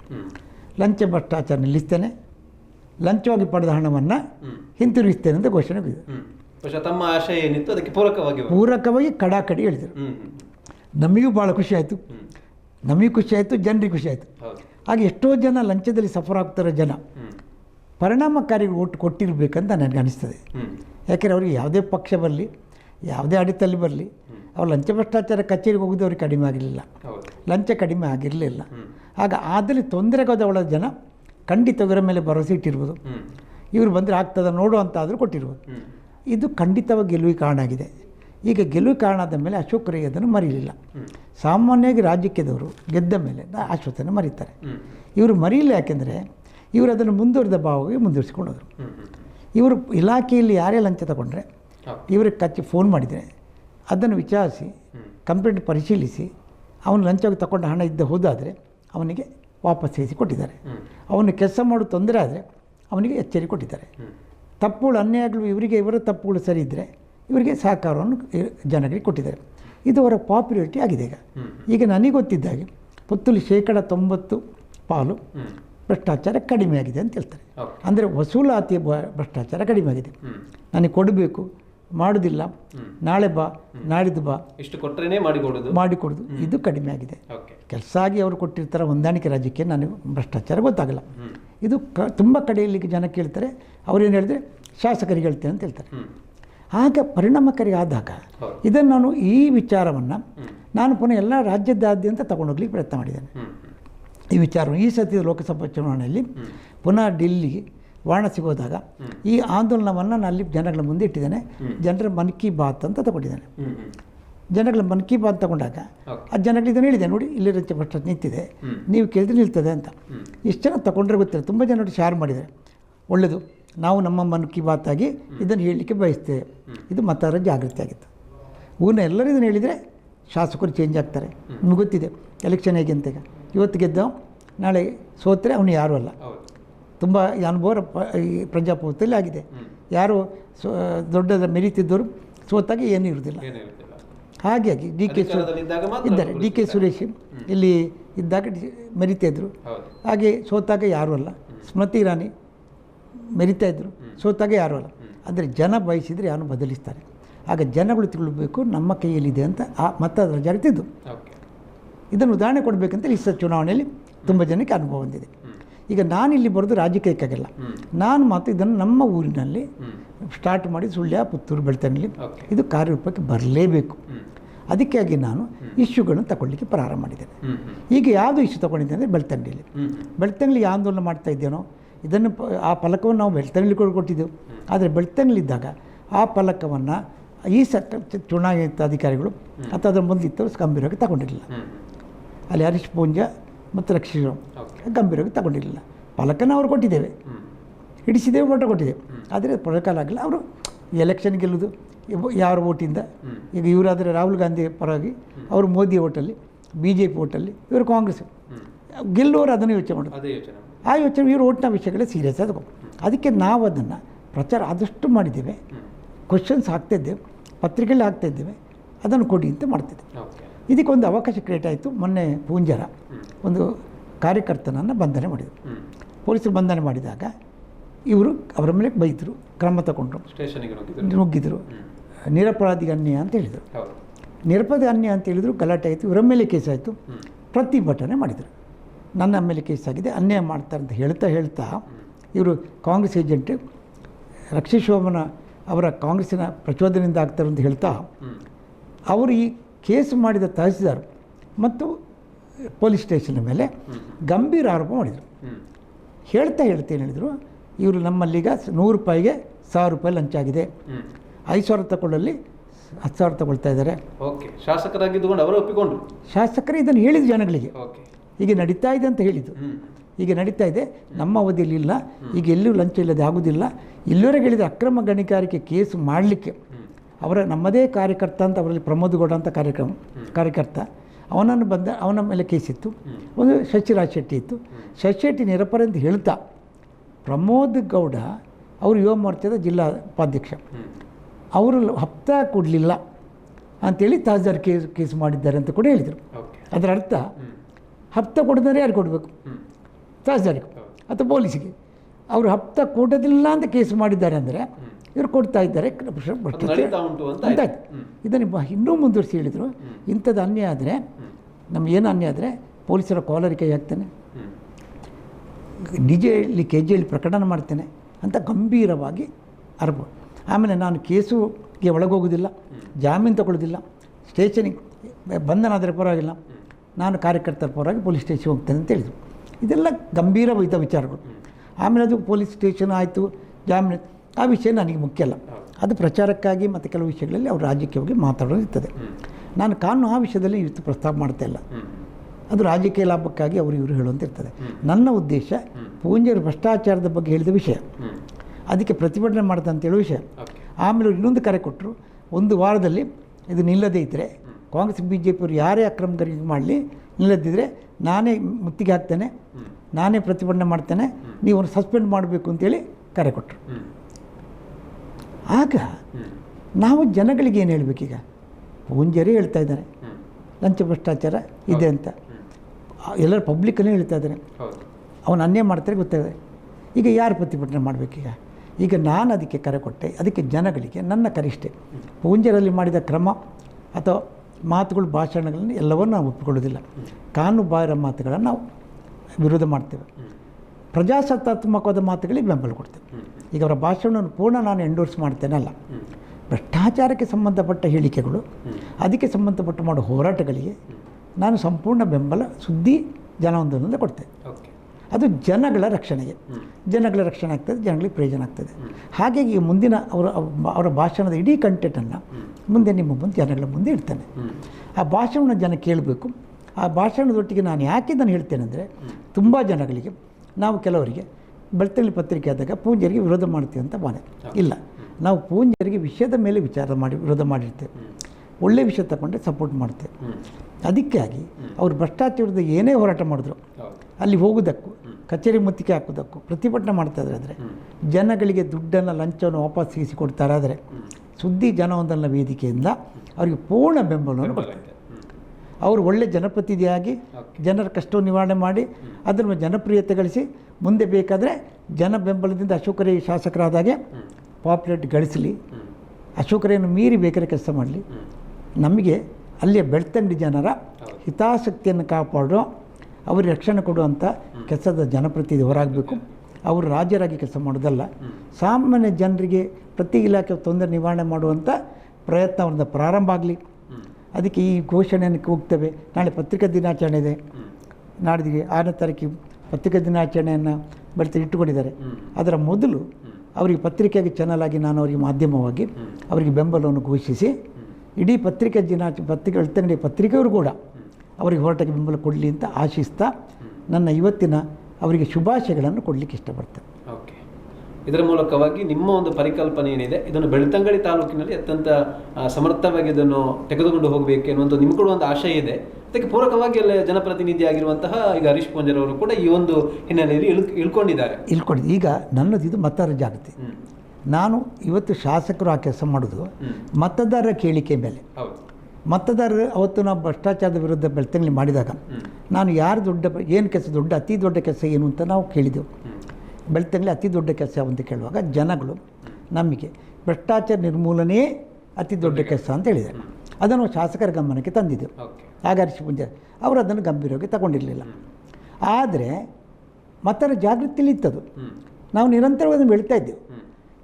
ಲಂಚ ಭ್ರಷ್ಟಾಚಾರ ನಿಲ್ಲಿಸ್ತೇನೆ. ಲಂಚವಾಗಿ ಪಡೆದ ಹಣವನ್ನು ಹಿಂತಿರುಗಿಸ್ತೇನೆ ಅಂತ ಘೋಷಣೆ ಬಿದ್ದರು ತಮ್ಮ ಆಶಯ ಏನಿತ್ತು? ಅದಕ್ಕೆ ಪೂರಕವಾಗಿ ಪೂರಕವಾಗಿ ಕಡಾಕಡಿ ಹೇಳಿದರು. ನಮಗೂ ಭಾಳ ಖುಷಿ ಆಯಿತು. ನಮಗೂ ಖುಷಿ ಆಯಿತು ಜನರಿಗೆ ಖುಷಿ ಆಯಿತು. ಹಾಗೆ ಎಷ್ಟೋ ಜನ ಲಂಚದಲ್ಲಿ ಸಫರ್ ಆಗ್ತಾರೋ ಜನ ಪರಿಣಾಮಕಾರಿ ಓಟ್ ಕೊಟ್ಟಿರಬೇಕಂತ ನನಗೆ ಅನಿಸ್ತದೆ. ಯಾಕೆಂದರೆ ಅವರಿಗೆ ಯಾವುದೇ ಪಕ್ಷ ಬರಲಿ ಯಾವುದೇ ಅಡಿತಲ್ಲಿ ಬರಲಿ ಅವ್ರು ಲಂಚ ಭ್ರಷ್ಟಾಚಾರ ಕಚೇರಿಗೆ ಹೋಗೋದು ಅವ್ರಿಗೆ ಕಡಿಮೆ ಆಗಿರಲಿಲ್ಲ. ಲಂಚ ಕಡಿಮೆ ಆಗಿರಲಿಲ್ಲ. ಆಗ ಆದಲ್ಲಿ ತೊಂದರೆಗೋದವಳ ಜನ ಖಂಡಿತ ಇವರ ಮೇಲೆ ಭರವಸೆ ಇಟ್ಟಿರ್ಬೋದು. ಇವರು ಬಂದರೆ ಆಗ್ತದ ನೋಡು ಅಂತ ಆದರೂ ಕೊಟ್ಟಿರ್ಬೋದು. ಇದು ಖಂಡಿತವಾಗಿ ಗೆಲುವಿಗೆ ಕಾರಣ ಆಗಿದೆ. ಈಗ ಗೆಲುವು ಕಾರಣ ಆದ ಮೇಲೆ ಅಶೋಕ್ ರೈ ಅದನ್ನು ಮರೀಲಿಲ್ಲ. ಸಾಮಾನ್ಯವಾಗಿ ರಾಜ್ಯಕ್ಕೆದವರು ಗೆದ್ದ ಮೇಲೆ ನಾ- ಆಶ್ವಾಸನೆ ಮರೀತಾರೆ. ಇವರು ಮರೀಲಿಲ್ಲ ಯಾಕೆಂದರೆ ಇವರು ಅದನ್ನು ಮುಂದುವರೆದ ಭಾವವಾಗಿ ಮುಂದುವರಿಸಿಕೊಂಡು ಹೋದರು ಹ್ಮ್ ಹ್ಮ್. ಇವರು ಇಲಾಖೆಯಲ್ಲಿ ಯಾರೇ ಲಂಚ ತಗೊಂಡ್ರೆ ಇವ್ರಿಗೆ ಕಚ್ಚಿ ಫೋನ್ ಮಾಡಿದರೆ ಅದನ್ನು ವಿಚಾರಿಸಿ ಕಂಪ್ಲೇಂಟ್ ಪರಿಶೀಲಿಸಿ ಅವನು ಲಂಚವಾಗಿ ತಗೊಂಡ ಹಣ ಇದ್ದ ಹೋದಾದರೆ ಅವನಿಗೆ ವಾಪಸ್ ಸೇರಿಸಿ ಕೊಟ್ಟಿದ್ದಾರೆ. ಅವನು ಕೆಲಸ ಮಾಡೋ ತೊಂದರೆ ಆದರೆ ಅವನಿಗೆ ಎಚ್ಚರಿಕೆ ಕೊಟ್ಟಿದ್ದಾರೆ. ತಪ್ಪುಗಳು ಅನ್ಯಾಯಗಳು ಇವರಿಗೆ ಇವರ ತಪ್ಪುಗಳು ಸರಿ ಇದ್ದರೆ ಇವರಿಗೆ ಸಹಕಾರವನ್ನು ಜನಗಳಿಗೆ ಕೊಟ್ಟಿದ್ದಾರೆ. ಇದು ಅವರ ಪಾಪ್ಯುಲಾರಿಟಿ ಆಗಿದೆ ಈಗ. ಈಗ ನನಗೆ ಗೊತ್ತಿದ್ದಾಗೆ ಪುತ್ತೂರು ಶೇಕಡ ತೊಂಬತ್ತು ಪಾಲು ಭ್ರಷ್ಟಾಚಾರ ಕಡಿಮೆ ಆಗಿದೆ ಅಂತ ಹೇಳ್ತಾರೆ. ಅಂದರೆ ವಸೂಲಾತಿ ಬ- ಭ್ರಷ್ಟಾಚಾರ ಕಡಿಮೆ ಆಗಿದೆ. ನನಗೆ ಕೊಡಬೇಕು ಮಾಡೋದಿಲ್ಲ. ನಾಳೆ ಬಾ ನಾಡಿದ್ದು ಬಾ. ಇಷ್ಟು ಕೊಟ್ಟರೆ ಮಾಡಿಕೊಡೋದು. ಮಾಡಿಕೊಡೋದು. ಇದು ಕಡಿಮೆ ಆಗಿದೆ. ಕೆಲಸ ಆಗಿ ಅವರು ಕೊಟ್ಟಿರ್ತಾರೆ ಹೊಂದಾಣಿಕೆ ರಾಜ್ಯಕ್ಕೆ ನನಗೆ ಭ್ರಷ್ಟಾಚಾರ ಗೊತ್ತಾಗಲ್ಲ. ಇದು ಕ ತುಂಬ ಕಡೆಯಲ್ಲಿ ಜನ ಕೇಳ್ತಾರೆ. ಅವ್ರೇನು ಹೇಳಿದ್ರೆ ಶಾಸಕರಿಗೆ ಹೇಳ್ತೇನೆ ಅಂತ ಹೇಳ್ತಾರೆ. ಆಗ ಪರಿಣಾಮಕಾರಿ ಆದಾಗ ಇದನ್ನು ನಾನು ಈ ವಿಚಾರವನ್ನು ನಾನು ಪುನಃ ಎಲ್ಲ ರಾಜ್ಯದಾದ್ಯಂತ ತಗೊಂಡೋಗ್ಲಿಕ್ಕೆ ಪ್ರಯತ್ನ ಮಾಡಿದ್ದೇನೆ. ಈ ವಿಚಾರವನ್ನು ಈ ಸತಿ ಲೋಕಸಭಾ ಚುನಾವಣೆಯಲ್ಲಿ ಪುನಃ ಡಿಲ್ಲಿಗೆ ವಾರಣಾಸಿಗೆ ಹೋದಾಗ ಈ ಆಂದೋಲನವನ್ನು ನಾನು ಅಲ್ಲಿ ಜನಗಳ ಮುಂದೆ ಇಟ್ಟಿದ್ದೇನೆ. ಜನರ ಮನ್ ಕಿ ಬಾತ್ ಅಂತ ತಗೊಂಡಿದ್ದೇನೆ. ಜನಗಳ ಮನ್ ಕಿ ಬಾತ್ ತಗೊಂಡಾಗ ಆ ಜನಗಳು ಇದನ್ನು ಹೇಳಿದೆ ನೋಡಿ ಇಲ್ಲಿ ಭ್ರಷ್ಟ ನಿಂತಿದೆ. ನೀವು ಕೇಳಿದ್ರೆ ನಿಲ್ತದೆ ಅಂತ. ಇಷ್ಟು ಜನ ತಗೊಂಡ್ರೆ ಗೊತ್ತಿಲ್ಲ ತುಂಬ ಜನ ಶೇರ್ ಮಾಡಿದ್ದಾರೆ. ಒಳ್ಳೆಯದು ನಾವು ನಮ್ಮ ಮನ್ ಕಿ ಬಾತ್ ಆಗಿ ಇದನ್ನು ಹೇಳಲಿಕ್ಕೆ ಬಯಸ್ತೇವೆ. ಇದು ಮತದಾರರ ಜಾಗೃತಿ ಆಗಿತ್ತು. ಊರಿನ ಎಲ್ಲರೂ ಇದನ್ನು ಹೇಳಿದರೆ ಶಾಸಕರು ಚೇಂಜ್ ಆಗ್ತಾರೆ. ನಿಮ್ಗೆ ಗೊತ್ತಿದೆ ಎಲೆಕ್ಷನ್ ಹೇಗೆ ಅಂತ ಈಗ ಇವತ್ತು ಗೆದ್ದ ನಾಳೆ ಸೋತರೆ ಅವನು ಯಾರೂ ಅಲ್ಲ. ತುಂಬ ಅನುಭವ ಈ ಪ್ರಜಾಪ್ರಭುತ್ವದಲ್ಲಿ ಆಗಿದೆ. ಯಾರು ಸೊ ದೊಡ್ಡದ ಮೆರೀತಿದ್ದವರು ಸೋತಾಗಿ ಏನೂ ಇರುವುದಿಲ್ಲ. ಹಾಗಾಗಿ ಡಿ ಕೆ ಸು ಇದ್ದಾರೆ. ಡಿ ಕೆ ಸುರೇಶ್ ಇಲ್ಲಿ ಇದ್ದಾಗ ಮೆರಿತಾ ಇದ್ದರು ಹಾಗೆ ಸೋತಾಗ ಯಾರೂ ಅಲ್ಲ. ಸ್ಮೃತಿ ಇರಾನಿ ಮೆರಿತಾ ಇದ್ದರು ಸೋತಾಗ ಯಾರೂ ಅಲ್ಲ. ಅಂದರೆ ಜನ ಬಯಸಿದರೆ ಯಾರು ಬದಲಿಸ್ತಾರೆ. ಆಗ ಜನಗಳು ತಿಳ್ಬೇಕು ನಮ್ಮ ಕೈಯಲ್ಲಿದೆ ಅಂತ ಆ ಮತದಾರರ ಅದರ ಜಾರಿತಿದ್ದು ಇದನ್ನು ಉದಾಹರಣೆ ಕೊಡಬೇಕಂತ ಈ ಸ ಚುನಾವಣೆಯಲ್ಲಿ ತುಂಬ ಜನಕ್ಕೆ ಅನುಭವ ಹೊಂದಿದೆ ಈಗ ನಾನಿಲ್ಲಿ ಬರೋದು ರಾಜಕೀಯಕ್ಕಾಗಲ್ಲ ನಾನು ಮಾತ್ರ ಇದನ್ನು ನಮ್ಮ ಊರಿನಲ್ಲಿ ಸ್ಟಾರ್ಟ್ ಮಾಡಿ ಸುಳ್ಯ ಪುತ್ತೂರು ಬೆಳ್ತಂಗಲಿ ಇದು ಕಾರ್ಯರೂಪಕ್ಕೆ ಬರಲೇಬೇಕು. ಅದಕ್ಕಾಗಿ ನಾನು ಇಶ್ಯೂಗಳನ್ನು ತಗೊಳ್ಳಿಕ್ಕೆ ಪ್ರಾರಂಭ ಮಾಡಿದ್ದೇನೆ. ಈಗ ಯಾವುದು ಇಶ್ಯೂ ತಗೊಂಡಿದ್ದೆ ಅಂದರೆ ಬೆಳ್ತಂಗಡಿಯಲ್ಲಿ ಬೆಳ್ತಂಗಲಿ ಆಂದೋಲನ ಮಾಡ್ತಾ ಇದ್ದೇನೋ ಇದನ್ನು ಆ ಫಲಕವನ್ನು ನಾವು ಬೆಳ್ತಂಗಲಿ ಕೂಡ ಕೊಟ್ಟಿದ್ದೆವು. ಆದರೆ ಬೆಳ್ತಂಗಲಿದ್ದಾಗ ಆ ಫಲಕವನ್ನು ಈ ಚ- ಚುನಾಯಿತ ಅಧಿಕಾರಿಗಳು ಅಥವಾ ಅದರ ಮುಂದಿತ್ತು ಗಂಭೀರವಾಗಿ ತಗೊಂಡಿರಲಿಲ್ಲ. ಅಲ್ಲಿ ಹರೀಶ್ ಪೂಂಜ ಮತ್ತು ರಕ್ಷಿಶ್ರಾಮ್ ಓಕೆ ಗಂಭೀರವಾಗಿ ತಗೊಂಡಿರಲಿಲ್ಲ. ಫಲಕನ ಅವರು ಕೊಟ್ಟಿದ್ದೇವೆ. ಹಿಡಿಸಿದ್ದೇವೆ ಫೋಟೋ ಕೊಟ್ಟಿದ್ದೇವೆ. ಆದರೆ ಪ್ರೊಟೋಕಾಲ್ ಆಗಲ್ಲ. ಅವರು ಎಲೆಕ್ಷನ್ ಗೆಲ್ಲುವುದು ಇವ್- ಯಾರ ಓಟಿಂದ ಈಗ ಇವರಾದರೆ ರಾಹುಲ್ ಗಾಂಧಿ ಪರವಾಗಿ ಅವರು ಮೋದಿ ಓಟಲ್ಲಿ ಬಿ ಜೆ ಪಿ ಓಟಲ್ಲಿ ಇವರು ಕಾಂಗ್ರೆಸ್. ಗೆಲ್ಲೋರು ಗೆಲ್ಲುವವರು ಅದನ್ನು ಯೋಚನೆ ಮಾಡೋದು. ಆ ಯೋಚನೆ ಇವರು ಓಟ್ನ ವಿಷಯಗಳೇ ಸೀರಿಯಸ್ ಅದು ಅದಕ್ಕೆ ನಾವು ಅದನ್ನು ಪ್ರಚಾರ ಆದಷ್ಟು ಮಾಡಿದ್ದೇವೆ. ಕ್ವಶನ್ಸ್ ಪತ್ರಿಕೆಗಳಲ್ಲಿ ಆಗ್ತಾ ಹಾಕ್ತಾಯಿದ್ದೇವೆ ಅದನ್ನು ಕೊಡಿ ಅಂತ ಮಾಡ್ತಿದ್ದೆ ಇದಕ್ಕೊಂದು ಅವಕಾಶ ಕ್ರಿಯೇಟ್ ಆಯಿತು. ಮೊನ್ನೆ ಪೂಂಜರ. ಒಂದು ಕಾರ್ಯಕರ್ತನನ್ನು ಬಂಧನೆ ಮಾಡಿದರು. ಪೊಲೀಸರು ಬಂಧನೆ ಮಾಡಿದಾಗ ಇವರು ಅವರ ಮೇಲೆ ಬೈದರು ಕ್ರಮ ತಗೊಂಡ್ರು. ಸ್ಟೇಷನ್ಗೆ ನುಗ್ಗಿದ್ರು. ನಿರಪರಾಧಿ ಅನ್ಯ ಅನ್ಯಾಯ ಅಂತ ಹೇಳಿದರು. ನಿರಪರಾಧಿ ಅನ್ಯಾಯ ಅಂತ ಹೇಳಿದರು ಗಲಾಟೆ ಆಯಿತು ಇವರ ಮೇಲೆ ಕೇಸ್ ಆಯಿತು. ಪ್ರತಿಭಟನೆ ಮಾಡಿದರು. ನನ್ನ ಮೇಲೆ ಕೇಸ್ ಆಗಿದೆ ಅನ್ಯಾಯ ಮಾಡ್ತಾರೆ ಅಂತ ಹೇಳ್ತಾ ಹೇಳ್ತಾ ಇವರು ಕಾಂಗ್ರೆಸ್ ಏಜೆಂಟ್ ರಕ್ಷಿಶೋಮನ ಅವರ ಕಾಂಗ್ರೆಸ್ಸಿನ ಪ್ರಚೋದನೆಯಿಂದ ಆಗ್ತಾರೆ ಅಂತ ಹೇಳ್ತಾ ಅವರು ಈ ಕೇಸ್ ಮಾಡಿದ ತಹಸೀಲ್ದಾರ್ ಮತ್ತು ಪೊಲೀಸ್ ಸ್ಟೇಷನ್ ಮೇಲೆ ಗಂಭೀರ ಆರೋಪ ಮಾಡಿದರು. ಹೇಳ್ತಾ ಹೇಳ್ತಾ ಏನು ಹೇಳಿದರು? ಇವರು ನಮ್ಮಲ್ಲೀಗ ನೂರು ರೂಪಾಯಿಗೆ ಸಾವಿರ ರೂಪಾಯಿ ಲಂಚ ಆಗಿದೆ. ಐದು ಸಾವಿರ ತಗೊಳ್ಳಲ್ಲಿ ಹತ್ತು ಸಾವಿರ ತಗೊಳ್ತಾ ಇದ್ದಾರೆ. ಓಕೆ. ಶಾಸಕರಾಗಿದ್ದುಕೊಂಡು ಅವರು ಒಪ್ಪಿಕೊಂಡ್ರು? ಶಾಸಕರು ಇದನ್ನು ಹೇಳಿದ ಜನಗಳಿಗೆ. ಹೀಗೆ ನಡೀತಾ ಇದೆ ಅಂತ ಹೇಳಿದ್ದು. ಈಗ ನಡೀತಾ ಇದೆ. ನಮ್ಮ ಅವಧಿಯಲ್ಲಿ ಇಲ್ಲ. ಈಗ ಎಲ್ಲೂ ಲಂಚ ಇಲ್ಲದೆ ಆಗುವುದಿಲ್ಲ ಇಲ್ಲಿವರೆಗೆ ಹೇಳಿದ ಅಕ್ರಮ ಗಣಿಗಾರಿಕೆ ಕೇಸು ಮಾಡಲಿಕ್ಕೆ ಅವರ ನಮ್ಮದೇ ಕಾರ್ಯಕರ್ತ ಅಂತ ಅವರಲ್ಲಿ ಪ್ರಮೋದ್ ಗೌಡ ಅಂತ ಕಾರ್ಯಕ್ರಮ ಕಾರ್ಯಕರ್ತ. ಅವನನ್ನು ಬಂದ ಅವನ ಮೇಲೆ ಕೇಸಿತ್ತು ಒಂದು ಶಶಿರಾಜ್ ಶೆಟ್ಟಿ ಇತ್ತು. ಶಶಿ ಶೆಟ್ಟಿ ನಿರಪರ ಅಂತ ಹೇಳ್ತಾ ಪ್ರಮೋದ್ ಗೌಡ ಅವರು ಯುವ ಮೋರ್ಚಾದ ಜಿಲ್ಲಾ ಉಪಾಧ್ಯಕ್ಷ. ಅವರು ಹಪ್ತಾ ಕೊಡಲಿಲ್ಲ ಅಂತೇಳಿ ತಹಸೀಲ್ದಾರ್ ಕೇಸ್ ಕೇಸ್ ಮಾಡಿದ್ದಾರೆ ಅಂತ ಕೂಡ ಹೇಳಿದರು. ಅದರ ಅರ್ಥ ಹಪ್ತ ಕೊಡಿದ್ರೆ ಯಾರು ಕೊಡಬೇಕು? ತಹಸೀಲ್ದಾರಿಗೆ ಅಥವಾ ಪೊಲೀಸಿಗೆ. ಅವರು ಹಪ್ತ ಕೊಡೋದಿಲ್ಲ ಅಂತ ಕೇಸ್ ಮಾಡಿದ್ದಾರೆ ಅಂದರೆ ಇವರು ಕೊಡ್ತಾ ಇದ್ದಾರೆ. ಭ್ರಷ್ಟ- ಭ್ರಷ್ಟಾಚಾರ ನಡೀತಾ ಅಂತ ಅಂತ ಆಯ್ತು. ಆಯ್ತು ಇದನ್ನು ಇನ್ನೂ ಮುಂದುವರಿಸಿ ಹೇಳಿದರು ಇಂಥದ್ದು ಅನ್ಯಾಯ ಆದರೆ ನಮ್ಗೆ ಏನು ಅನ್ಯಾಯ ಆದರೆ ಪೊಲೀಸರ ಕಾಲರ್ ಕೈ ಹಾಕ್ತಾನೆ. ಹ್ಮ್. ಹೇಳಿ ಜೆಯಲ್ಲಿ ಕೆ ಜಿಯಲ್ಲಿ ಪ್ರಕಟಣೆ ಮಾಡ್ತೇನೆ ಅಂತ ಗಂಭೀರವಾಗಿ ಅರ್ಬ ಆಮೇಲೆ ನಾನು ಕೇಸುಗೆ ಒಳಗೋಗೋದಿಲ್ಲ ಜಾಮೀನು ತಗೊಳ್ಳೋದಿಲ್ಲ ಸ್ಟೇಷನಿಗೆ ಬಂಧನ ಆದರೆ ಪರವಾಗಿಲ್ಲ ನಾನು ಕಾರ್ಯಕರ್ತರ ಪರವಾಗಿ ಪೊಲೀಸ್ ಸ್ಟೇಷನ್ ಹೋಗ್ತೇನೆ ಅಂತ ಹೇಳಿದರು. ಇದೆಲ್ಲ ಗಂಭೀರವಾದ ವಿಚಾರಗಳು. ಆಮೇಲೆ ಅದು ಪೊಲೀಸ್ ಸ್ಟೇಷನ್ ಆಯಿತು ಜಾಮೀನು ಆ ವಿಷಯ ನನಗೆ ಮುಖ್ಯ ಅಲ್ಲ. ಅದು ಪ್ರಚಾರಕ್ಕಾಗಿ ಮತ್ತು ಕೆಲವು ವಿಷಯಗಳಲ್ಲಿ ಅವರು ರಾಜ್ಯಕ್ಕೆ ಹೋಗಿ ಮಾತಾಡೋದು ಇರ್ತದೆ. ನಾನು ಕಾನೂನು ಆ ವಿಷಯದಲ್ಲಿ ಇವತ್ತು ಪ್ರಸ್ತಾಪ ಮಾಡ್ತಾ ಇಲ್ಲ. ಅದು ರಾಜಕೀಯ ಲಾಭಕ್ಕಾಗಿ ಅವರು ಇವರು ಹೇಳುವಂತಿರ್ತದೆ ನನ್ನ ಉದ್ದೇಶ ಪೂಂಜರು ಭ್ರಷ್ಟಾಚಾರದ ಬಗ್ಗೆ ಹೇಳಿದ ವಿಷಯ. ಅದಕ್ಕೆ ಪ್ರತಿಭಟನೆ ಮಾಡ್ತಾ ಅಂತ ಹೇಳೋ ವಿಷಯ. ಆಮೇಲೆ ಅವ್ರು ಇನ್ನೊಂದು ಕರೆ ಕೊಟ್ಟರು ಒಂದು ವಾರದಲ್ಲಿ ಇದು ನಿಲ್ಲದೇ ಇದ್ದರೆ ಕಾಂಗ್ರೆಸ್ ಬಿ ಜೆ ಪಿಯವರು ಯಾರೇ ಅಕ್ರಮಗಾರಿಕೆ ಮಾಡಲಿ ನಿಲ್ಲದಿದ್ದರೆ ನಾನೇ ಮುತ್ತಿಗೆ ಹಾಕ್ತೇನೆ. ನಾನೇ ಪ್ರತಿಭಟನೆ ಮಾಡ್ತೇನೆ. ನೀವು ಸಸ್ಪೆಂಡ್ ಮಾಡಬೇಕು ಅಂತೇಳಿ ಕರೆ ಕೊಟ್ಟರು. ಆಗ. ನಾವು ಜನಗಳಿಗೆ ಏನು ಹೇಳಬೇಕೀಗ ಪೂಂಜರಿ ಹೇಳ್ತಾ ಇದ್ದಾರೆ. ಲಂಚ ಭ್ರಷ್ಟಾಚಾರ ಇದೆ ಅಂತ. ಎಲ್ಲರೂ ಪಬ್ಲಿಕ್ಕಲ್ಲೇ ಹೇಳ್ತಾ ಇದ್ದಾರೆ. ಅವನು ಅನ್ಯಾಯ ಮಾಡ್ತಾರೆ ಗೊತ್ತಾಗಿದೆ ಈಗ ಯಾರು ಪ್ರತಿಭಟನೆ ಮಾಡಬೇಕೀಗ ಈಗ? ನಾನು ಅದಕ್ಕೆ ಕರೆ ಕೊಟ್ಟೆ ಅದಕ್ಕೆ ಜನಗಳಿಗೆ ನನ್ನ ಕರಿಷ್ಠೆ ಪೂಂಜರಲ್ಲಿ ಮಾಡಿದ ಕ್ರಮ ಅಥವಾ ಮಾತುಗಳು ಭಾಷಣಗಳನ್ನು ಎಲ್ಲವನ್ನೂ ನಾವು ಒಪ್ಪಿಕೊಳ್ಳೋದಿಲ್ಲ. ಕಾನೂನು ಬಾಹಿರ ಮಾತುಗಳನ್ನು ನಾವು ವಿರೋಧ ಮಾಡ್ತೇವೆ. ಪ್ರಜಾಸತ್ತಾತ್ಮಕವಾದ ಮಾತುಗಳಿಗೆ ಬೆಂಬಲ ಕೊಡ್ತೇವೆ. ಈಗ ಅವರ ಭಾಷಣವನ್ನು ಪೂರ್ಣ ನಾನು ಎಂಡೋರ್ಸ್ ಮಾಡ್ತೇನಲ್ಲ. ಭ್ರಷ್ಟಾಚಾರಕ್ಕೆ ಸಂಬಂಧಪಟ್ಟ ಹೇಳಿಕೆಗಳು ಅದಕ್ಕೆ ಸಂಬಂಧಪಟ್ಟ ಮಾಡೋ ಹೋರಾಟಗಳಿಗೆ ನಾನು ಸಂಪೂರ್ಣ ಬೆಂಬಲ ಸುದ್ದಿ ಜನವೊಂದನ್ನು ಕೊಡ್ತೇನೆ. ಅದು ಜನಗಳ ರಕ್ಷಣೆಗೆ. ಜನಗಳ ರಕ್ಷಣೆ ಆಗ್ತದೆ ಜನಗಳಿಗೆ ಪ್ರಯೋಜನ ಆಗ್ತದೆ. ಹಾಗಾಗಿ ಈ ಮುಂದಿನ ಅವರ ಅವರ ಭಾಷಣದ ಇಡೀ ಕಂಟೆಂಟನ್ನು ಮುಂದೆ ನಿಮ್ಮ ಮುಂದೆ ಜನಗಳ ಮುಂದೆ ಇಡ್ತೇನೆ. ಆ ಭಾಷಣವನ್ನು ಜನ ಕೇಳಬೇಕು. ಆ ಭಾಷಣದೊಟ್ಟಿಗೆ ನಾನು ಯಾಕೆ ಇದನ್ನು ಹೇಳ್ತೇನೆ ಅಂದರೆ ತುಂಬ ಜನಗಳಿಗೆ ನಾವು ಕೆಲವರಿಗೆ ಬೆಳ್ತಳ್ಳಿ ಪತ್ರಿಕೆ ಆದಾಗ ಪೂಂಜರಿಗೆ ವಿರೋಧ ಮಾಡ್ತೀವಿ ಅಂತ ಬಾನೆ ಇಲ್ಲ. ನಾವು ಪೂಂಜರಿಗೆ ವಿಷಯದ ಮೇಲೆ ವಿಚಾರ ಮಾಡಿ ವಿರೋಧ ಮಾಡಿರ್ತೇವೆ. ಒಳ್ಳೆ ವಿಷಯ ತಗೊಂಡ್ರೆ ಸಪೋರ್ಟ್ ಮಾಡ್ತೇವೆ. ಅದಕ್ಕಾಗಿ ಅವರು ಭ್ರಷ್ಟಾಚಾರದ ಏನೇ ಹೋರಾಟ ಮಾಡಿದ್ರು ಅಲ್ಲಿ ಹೋಗೋದಕ್ಕೂ ಕಚೇರಿ ಮುತ್ತಿಗೆ ಹಾಕೋದಕ್ಕೂ ಪ್ರತಿಭಟನೆ ಮಾಡ್ತಾ ಇದ್ದಾರೆ ಅಂದರೆ ಜನಗಳಿಗೆ ದುಡ್ಡನ್ನು ಲಂಚವನ್ನು ವಾಪಸ್ ಸಿಗಿಸಿಕೊಡ್ತಾರಾದರೆ ಸುದ್ದಿ ಜನವಂದನ ವೇದಿಕೆಯಿಂದ ಅವರಿಗೆ ಪೂರ್ಣ ಬೆಂಬಲವನ್ನು ಕೊಡ್ತಾರೆ. ಅವರು ಒಳ್ಳೆ ಜನಪ್ರತಿನಿಧಿಯಾಗಿ ಜನರ ಕಷ್ಟವನ್ನು ನಿವಾರಣೆ ಮಾಡಿ ಅದನ್ನು ಜನಪ್ರಿಯತೆ ಗಳಿಸಿ ಮುಂದೆ ಬೇಕಾದರೆ ಜನ ಬೆಂಬಲದಿಂದ ಅಶೋಕರೇ ಶಾಸಕರಾದಾಗೆ ಪಾಪ್ಯುಲೇಟ್ ಗಳಿಸಲಿ. ಅಶೋಕರೆಯನ್ನು ಮೀರಿ ಬೇಕಾದ್ರೆ ಕೆಲಸ ಮಾಡಲಿ. ನಮಗೆ ಅಲ್ಲಿಯ ಬೆಳ್ತಂಡಿ ಜನರ ಹಿತಾಸಕ್ತಿಯನ್ನು ಕಾಪಾಡೋ ಅವ್ರಿಗೆ ರಕ್ಷಣೆ ಕೊಡುವಂಥ ಕೆಲಸದ ಜನಪ್ರತಿನಿಧಿ ಹೊರಾಗಬೇಕು ಅವರು ರಾಜ್ಯರಾಗಿ ಕೆಲಸ ಮಾಡೋದಲ್ಲ. ಸಾಮಾನ್ಯ ಜನರಿಗೆ ಪ್ರತಿ ಇಲಾಖೆ ತೊಂದರೆ ನಿವಾರಣೆ ಮಾಡುವಂಥ ಪ್ರಯತ್ನ ಅವ್ರದ್ದು ಪ್ರಾರಂಭ ಆಗಲಿ. ಅದಕ್ಕೆ ಈ ಘೋಷಣೆಯನ್ನು ಹೋಗ್ತೇವೆ. ನಾಳೆ ಪತ್ರಿಕಾ ದಿನಾಚರಣೆ ಇದೆ. ನಾಡಿದಿಗೆ ಆರನೇ ತಾರೀಕಿಗೆ ಪತ್ರಿಕಾ ದಿನಾಚರಣೆಯನ್ನು ಬರ್ತಾ ಇಟ್ಟುಕೊಂಡಿದ್ದಾರೆ. ಅದರ ಮೊದಲು ಅವರಿಗೆ ಪತ್ರಿಕೆಗೆ ಚಾನಲ್ ಆಗಿ ನಾನು ಅವರಿಗೆ ಮಾಧ್ಯಮವಾಗಿ ಅವರಿಗೆ ಬೆಂಬಲವನ್ನು ಘೋಷಿಸಿ ಇಡೀ ಪತ್ರಿಕೆ ದಿನಾಚ ಪತ್ರಿಕೆ ಅಳ್ತಂಗಡಿ ಪತ್ರಿಕೆಯವರು ಕೂಡ ಅವರಿಗೆ ಹೋರಾಟಕ್ಕೆ ಬೆಂಬಲ ಕೊಡಲಿ ಅಂತ ಆಶಿಸ್ತಾ ನನ್ನ ಇವತ್ತಿನ ಅವರಿಗೆ ಶುಭಾಶಯಗಳನ್ನು ಕೊಡಲಿಕ್ಕೆ ಇಷ್ಟಪಡ್ತೇನೆ ಓಕೆ. ಇದರ ಮೂಲಕವಾಗಿ ನಿಮ್ಮ ಒಂದು ಪರಿಕಲ್ಪನೆ ಏನಿದೆ? ಇದನ್ನು ಬೆಳ್ತಂಗಡಿ ತಾಲೂಕಿನಲ್ಲಿ ಅತ್ಯಂತ ಸಮರ್ಥವಾಗಿ ಇದನ್ನು ತೆಗೆದುಕೊಂಡು ಹೋಗಬೇಕು ಎನ್ನುವಂಥ ನಿಮ್ಗೆ ಕೂಡ ಒಂದು ಆಶಯ ಇದೆ. ಅದಕ್ಕೆ ಪೂರಕವಾಗಿ ಅಲ್ಲಿ ಜನಪ್ರತಿನಿಧಿ ಆಗಿರುವಂತಹ ಈಗ ಹರೀಶ್ ಪೂಂಜರ್ ಅವರು ಕೂಡ ಈ ಒಂದು ಹಿನ್ನೆಲೆಯಲ್ಲಿ ಇಳ್ ಇಳ್ಕೊಂಡಿದ್ದಾರೆ. ಇಳ್ಕೊಂಡಿದ್ದು ಈಗ ನನ್ನದು ಇದು ಮತದಾರ ಜಾಗೃತಿ. ನಾನು ಇವತ್ತು ಶಾಸಕರು ಆ ಕೆಲಸ ಮಾಡೋದು ಮತದಾರರ ಕೇಳಿಕೆ ಮೇಲೆ. ಮತದಾರರು ಅವತ್ತು ನಾವು ಭ್ರಷ್ಟಾಚಾರದ ವಿರುದ್ಧ ಬೆಳ್ತಂಗಲಿ ಮಾಡಿದಾಗ ನಾನು ಯಾರು ದೊಡ್ಡ ಏನು ಕೆಲಸ ದೊಡ್ಡ ಅತಿ ದೊಡ್ಡ ಕೆಲಸ ಏನು ಅಂತ ನಾವು ಕೇಳಿದೆವು. ಬೆಳ್ತಂಗಲಿ ಅತಿ ದೊಡ್ಡ ಕೆಲಸ ಅಂತ ಕೇಳುವಾಗ ಜನಗಳು ನಮಗೆ ಭ್ರಷ್ಟಾಚಾರ ನಿರ್ಮೂಲನೆಯೇ ಅತಿ ದೊಡ್ಡ ಕೆಲಸ ಅಂತ ಹೇಳಿದ್ದಾರೆ. ಅದನ್ನು ಶಾಸಕರ ಗಮನಕ್ಕೆ ತಂದಿದ್ದೆವು ಓಕೆ ಆಗ ಪೂಂಜಾರಿ ಅವರು ಅದನ್ನು ಗಂಭೀರವಾಗಿ ತಗೊಂಡಿರಲಿಲ್ಲ. ಆದರೆ ಇತ್ತದು. ಹ್ಮ್. ನಾವು ನಿರಂತರವಾಗಿ ಅದನ್ನು ಬೆಳೀತಾ ಇದ್ದೆವು.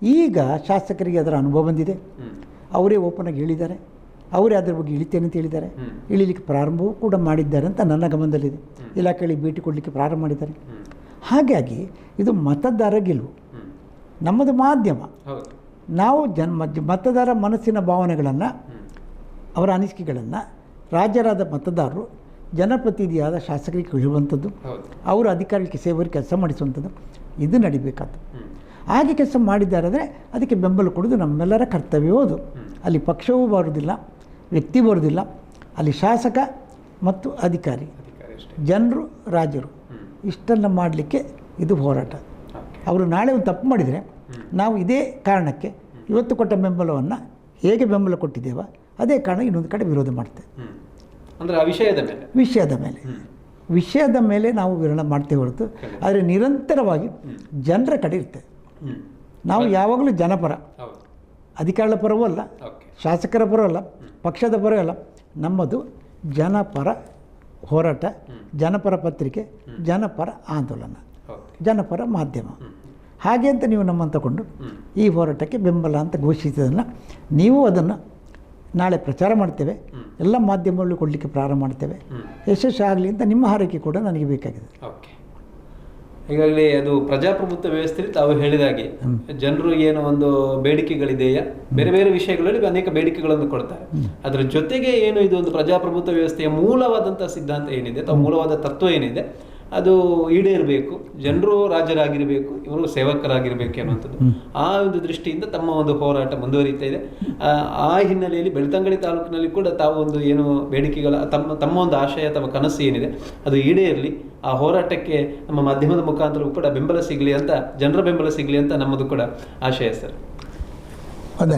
ಈಗ ಶಾಸಕರಿಗೆ ಅದರ ಅನುಭವ ಬಂದಿದೆ. ಅವರೇ ಓಪನ್ ಆಗಿ ಹೇಳಿದ್ದಾರೆ. ಅವರೇ ಅದರ ಬಗ್ಗೆ ಇಳಿತೇನೆ ಅಂತ ಹೇಳಿದ್ದಾರೆ. ಇಳಿಲಿಕ್ಕೆ ಪ್ರಾರಂಭವೂ ಕೂಡ ಮಾಡಿದ್ದಾರೆ ಅಂತ ನನ್ನ ಗಮನದಲ್ಲಿದೆ. ಇಲಾಖೆಯಲ್ಲಿ ಭೇಟಿ ಕೊಡಲಿಕ್ಕೆ ಪ್ರಾರಂಭ ಮಾಡಿದ್ದಾರೆ. ಹಾಗಾಗಿ ಇದು ಮತದಾರ ಗೆಲುವು. ನಮ್ಮದು ಮಾಧ್ಯಮ. ನಾವು ಜನ್ಮ ಮತದಾರ ಮನಸ್ಸಿನ ಭಾವನೆಗಳನ್ನು. ಅವರ ಅನಿಸಿಕೆಗಳನ್ನು ರಾಜ್ಯರಾದ ಮತದಾರರು ಜನಪ್ರತಿನಿಧಿಯಾದ ಶಾಸಕರಿಗೆ ಇರುವಂಥದ್ದು ಹೌದು. ಅವರು ಅಧಿಕಾರಿಗಳಿಗೆ ಸೇವರಿಗೆ ಕೆಲಸ ಮಾಡಿಸುವಂಥದ್ದು ಇದು ನಡಿಬೇಕಾದ ಹಾಗೆ ಕೆಲಸ ಮಾಡಿದ್ದಾರೆ ಅಂದರೆ ಅದಕ್ಕೆ ಬೆಂಬಲ ಕೊಡೋದು ನಮ್ಮೆಲ್ಲರ ಕರ್ತವ್ಯವೂ ಅದು. ಅಲ್ಲಿ ಪಕ್ಷವೂ ಬರೋದಿಲ್ಲ ವ್ಯಕ್ತಿ ಬರೋದಿಲ್ಲ ಅಲ್ಲಿ ಶಾಸಕ ಮತ್ತು ಅಧಿಕಾರಿ ಜನರು ರಾಜರು. ಇಷ್ಟನ್ನು ಮಾಡಲಿಕ್ಕೆ ಇದು ಹೋರಾಟ. ಅವರು ನಾಳೆ ಒಂದು ತಪ್ಪು ಮಾಡಿದರೆ ನಾವು ಇದೇ ಕಾರಣಕ್ಕೆ ಇವತ್ತು ಕೊಟ್ಟ ಬೆಂಬಲವನ್ನು ಹೇಗೆ ಬೆಂಬಲ ಕೊಟ್ಟಿದ್ದೇವೋ ಅದೇ ಕಾರಣ ಇನ್ನೊಂದು ಕಡೆ ವಿರೋಧ ಮಾಡ್ತೇವೆ. ಅಂದರೆ ವಿಷಯದ ಮೇಲೆ? ವಿಷಯದ ಮೇಲೆ. ವಿಷಯದ ಮೇಲೆ ನಾವು ವಿರೋಧ ಮಾಡ್ತೇವೆ ಹೊರತು ಆದರೆ ನಿರಂತರವಾಗಿ ಜನರ ಕಡೆ ಇರ್ತೇವೆ. ನಾವು ಯಾವಾಗಲೂ ಜನಪರ. ಅಧಿಕಾರದ ಪರವೂ ಅಲ್ಲ ಶಾಸಕರ ಪರವೂ ಅಲ್ಲ ಪಕ್ಷದ ಪರವೂ ಅಲ್ಲ. ನಮ್ಮದು ಜನಪರ ಹೋರಾಟ ಜನಪರ ಪತ್ರಿಕೆ ಜನಪರ ಆಂದೋಲನ ಜನಪರ ಮಾಧ್ಯಮ. ಹಾಗೆ ಅಂತ ನೀವು ನಮ್ಮನ್ನು ತಗೊಂಡು ಈ ಹೋರಾಟಕ್ಕೆ ಬೆಂಬಲ ಅಂತ ಘೋಷಿಸಿದ್ದನ್ನು ನೀವು ಅದನ್ನು ನಾಳೆ ಪ್ರಚಾರ ಮಾಡ್ತೇವೆ. ಎಲ್ಲ ಮಾಧ್ಯಮಗಳು ಕೊಡಲಿಕ್ಕೆ ಪ್ರಾರಂಭ ಮಾಡ್ತೇವೆ. ಯಶಸ್ಸು ಯಶಸ್ವಿ ಆಗಲಿ ಅಂತ ನಿಮ್ಮ ಹಾರೈಕೆ ಕೂಡ ನನಗೆ ಬೇಕಾಗಿದೆ. ಓಕೆ. ಈಗಾಗಲೇ ಅದು ಪ್ರಜಾಪ್ರಭುತ್ವ ವ್ಯವಸ್ಥೆಯಲ್ಲಿ ತಾವು ಹೇಳಿದಾಗೆ ಜನರು ಏನು ಒಂದು ಬೇಡಿಕೆಗಳಿದೆಯಾ? ಬೇರೆ ಬೇರೆ ವಿಷಯಗಳಲ್ಲಿ ಅನೇಕ ಬೇಡಿಕೆಗಳನ್ನು ಕೊಡ್ತಾರೆ. ಅದರ ಜೊತೆಗೆ ಏನು ಇದು ಒಂದು ಪ್ರಜಾಪ್ರಭುತ್ವ ವ್ಯವಸ್ಥೆಯ ಮೂಲವಾದಂಥ ಸಿದ್ಧಾಂತ ಏನಿದೆ ಅಥವಾ ಮೂಲವಾದ ತತ್ವ ಏನಿದೆ? ಅದು ಈಡೇರಬೇಕು. ಜನರು ರಾಜರಾಗಿರಬೇಕು ಇವರು ಸೇವಕರಾಗಿರಬೇಕು ಅನ್ನುವಂಥದ್ದು ಆ ಒಂದು ದೃಷ್ಟಿಯಿಂದ ತಮ್ಮ ಒಂದು ಹೋರಾಟ ಮುಂದುವರಿತಾ ಇದೆ. ಆ, ಹಿನ್ನೆಲೆಯಲ್ಲಿ ಬೆಳ್ತಂಗಡಿ ತಾಲೂಕಿನಲ್ಲಿ ಕೂಡ ತಾವು ಒಂದು ಏನು ಬೇಡಿಕೆಗಳ ತಮ್ಮ ತಮ್ಮ ಒಂದು ಆಶಯ ತಮ್ಮ ಕನಸು ಏನಿದೆ ಅದು ಈಡೇರಲಿ. ಆ ಹೋರಾಟಕ್ಕೆ ನಮ್ಮ ಮಾಧ್ಯಮದ ಮುಖಾಂತರವೂ ಕೂಡ ಬೆಂಬಲ ಸಿಗಲಿ ಅಂತ ಜನರ ಬೆಂಬಲ ಸಿಗಲಿ ಅಂತ ನಮ್ಮದು ಕೂಡ ಆಶಯ ಸರ್.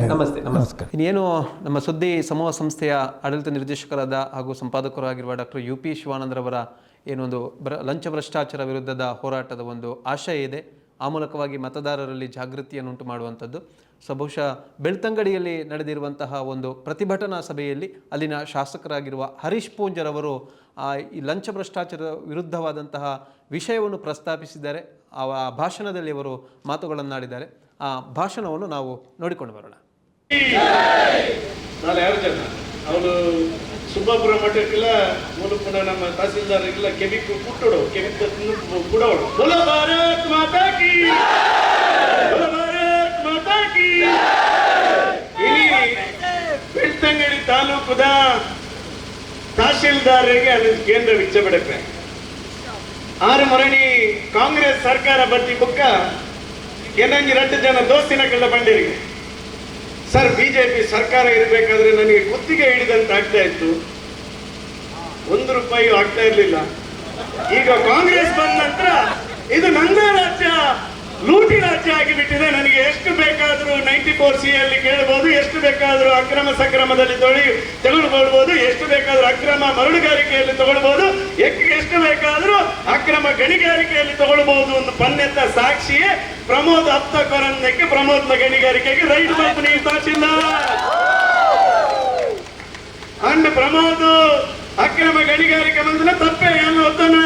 ನಮಸ್ತೆ. ನಮಸ್ಕಾರ. ಇನ್ನೇನು ನಮ್ಮ ಸುದ್ದಿ ಸಮೂಹ ಸಂಸ್ಥೆಯ ಆಡಳಿತ ನಿರ್ದೇಶಕರಾದ ಹಾಗೂ ಸಂಪಾದಕರಾಗಿರುವ ಡಾಕ್ಟರ್ ಯು ಪಿ ಶಿವಾನಂದರವರ ಏನೊಂದು ಬ್ರ ಲಂಚ ಭ್ರಷ್ಟಾಚಾರ ವಿರುದ್ಧದ ಹೋರಾಟದ ಒಂದು ಆಶಯ ಇದೆ. ಆ ಮೂಲಕವಾಗಿ ಮತದಾರರಲ್ಲಿ ಜಾಗೃತಿಯನ್ನುಂಟು ಮಾಡುವಂಥದ್ದು. ಸೊ, ಬಹುಶಃ ಬೆಳ್ತಂಗಡಿಯಲ್ಲಿ ನಡೆದಿರುವಂತಹ ಒಂದು ಪ್ರತಿಭಟನಾ ಸಭೆಯಲ್ಲಿ ಅಲ್ಲಿನ ಶಾಸಕರಾಗಿರುವ ಹರೀಶ್ ಪೂಂಜರವರು ಈ ಲಂಚ ಭ್ರಷ್ಟಾಚಾರ ವಿರುದ್ಧವಾದಂತಹ ವಿಷಯವನ್ನು ಪ್ರಸ್ತಾಪಿಸಿದ್ದಾರೆ. ಆ ಭಾಷಣದಲ್ಲಿ ಅವರು ಮಾತುಗಳನ್ನಾಡಿದ್ದಾರೆ. ಆ ಭಾಷಣವನ್ನು ನಾವು ನೋಡಿಕೊಂಡು ಬರೋಣ. ಸುಬ್ಬಾಪುರ ಮಠಕ್ಕೆಲ್ಲ ನಮ್ಮ ತಹಸೀಲ್ದಾರ್ಗೆಲ್ಲ ಕೆಮಿಕ್ ಕುಟ್ಟೋಡು ಕೆಮಿಕ್ ಕುಡವಳು ಬೋಲ ಭಾರತ್ ಮಾತಾ ಭಾರತ್ ಮಾತಾ ಕಿ ಇಲ್ಲಿ ಬೆಳ್ತಂಗಡಿ ತಾಲೂಕದ ತಹಸೀಲ್ದಾರರಿಗೆ ಅದು ಕೇಂದ್ರ ವಿಚ್ಚ ಬಿಡಕ್ಕೆ ಆರು ಮರಣಿ ಕಾಂಗ್ರೆಸ್ ಸರ್ಕಾರ ಬರ್ತಿ ಬುಕ್ಕ ಏನಂಗಿ ಎರಡು ಜನ ದೋಸ್ತಿನ ಕಳ್ಳ ಬಂದಿರಿಗೆ ಸರ್, ಬಿಜೆಪಿ ಸರ್ಕಾರ ಇರಬೇಕಾದ್ರೆ ನನಗೆ ಗುತ್ತಿಗೆ ಹಿಡಿದಂತಾಗ್ತಾ ಇತ್ತು. ಒಂದು ರೂಪಾಯಿ ಆಗ್ತಾ ಇರಲಿಲ್ಲ. ಈಗ ಕಾಂಗ್ರೆಸ್ ಬಂದ ನಂತರ ಇದು ನನ್ನ ರಾಜ್ಯ. ಲೂಟಿ ರಾಜ್ಯ ಆಗಿಬಿಟ್ಟಿದೆ. ನನಗೆ ಎಷ್ಟು ಬೇಕಾದರೂ ನೈಂಟಿ ಫೋರ್ ಸಿ ಅಲ್ಲಿ ಕೇಳಬಹುದು ಎಷ್ಟು ಬೇಕಾದರೂ ಅಕ್ರಮ ಸಕ್ರಮದಲ್ಲಿ ತೊಳಿ ತಗೊಳ್ಬೋದು ಎಷ್ಟು ಬೇಕಾದರೂ ಅಕ್ರಮ ಮರಳುಗಾರಿಕೆಯಲ್ಲಿ ತಗೊಳ್ಬೋದು ಎಷ್ಟು ಬೇಕಾದರೂ ಅಕ್ರಮ ಗಣಿಗಾರಿಕೆಯಲ್ಲಿ ತಗೊಳ್ಬಹುದು ಒಂದು ಪನ್ನೆತ್ತ ಸಾಕ್ಷಿಯೇ ಪ್ರಮೋದ್ ಅಪ್ತ ಕೊರಂದಕ್ಕೆ ಪ್ರಮೋದ್ನ ಗಣಿಗಾರಿಕೆಗೆ ರೈಟ್ ಬಂತು ನೀವು ತಾಚಿಲ್ಲ ಅಂಡ್ ಪ್ರಮೋದ್ ಅಕ್ರಮ ಗಣಿಗಾರಿಕೆ ಬಂದ್ರೆ ತಪ್ಪೇ ಏನು ಒತ್ತಾನೆ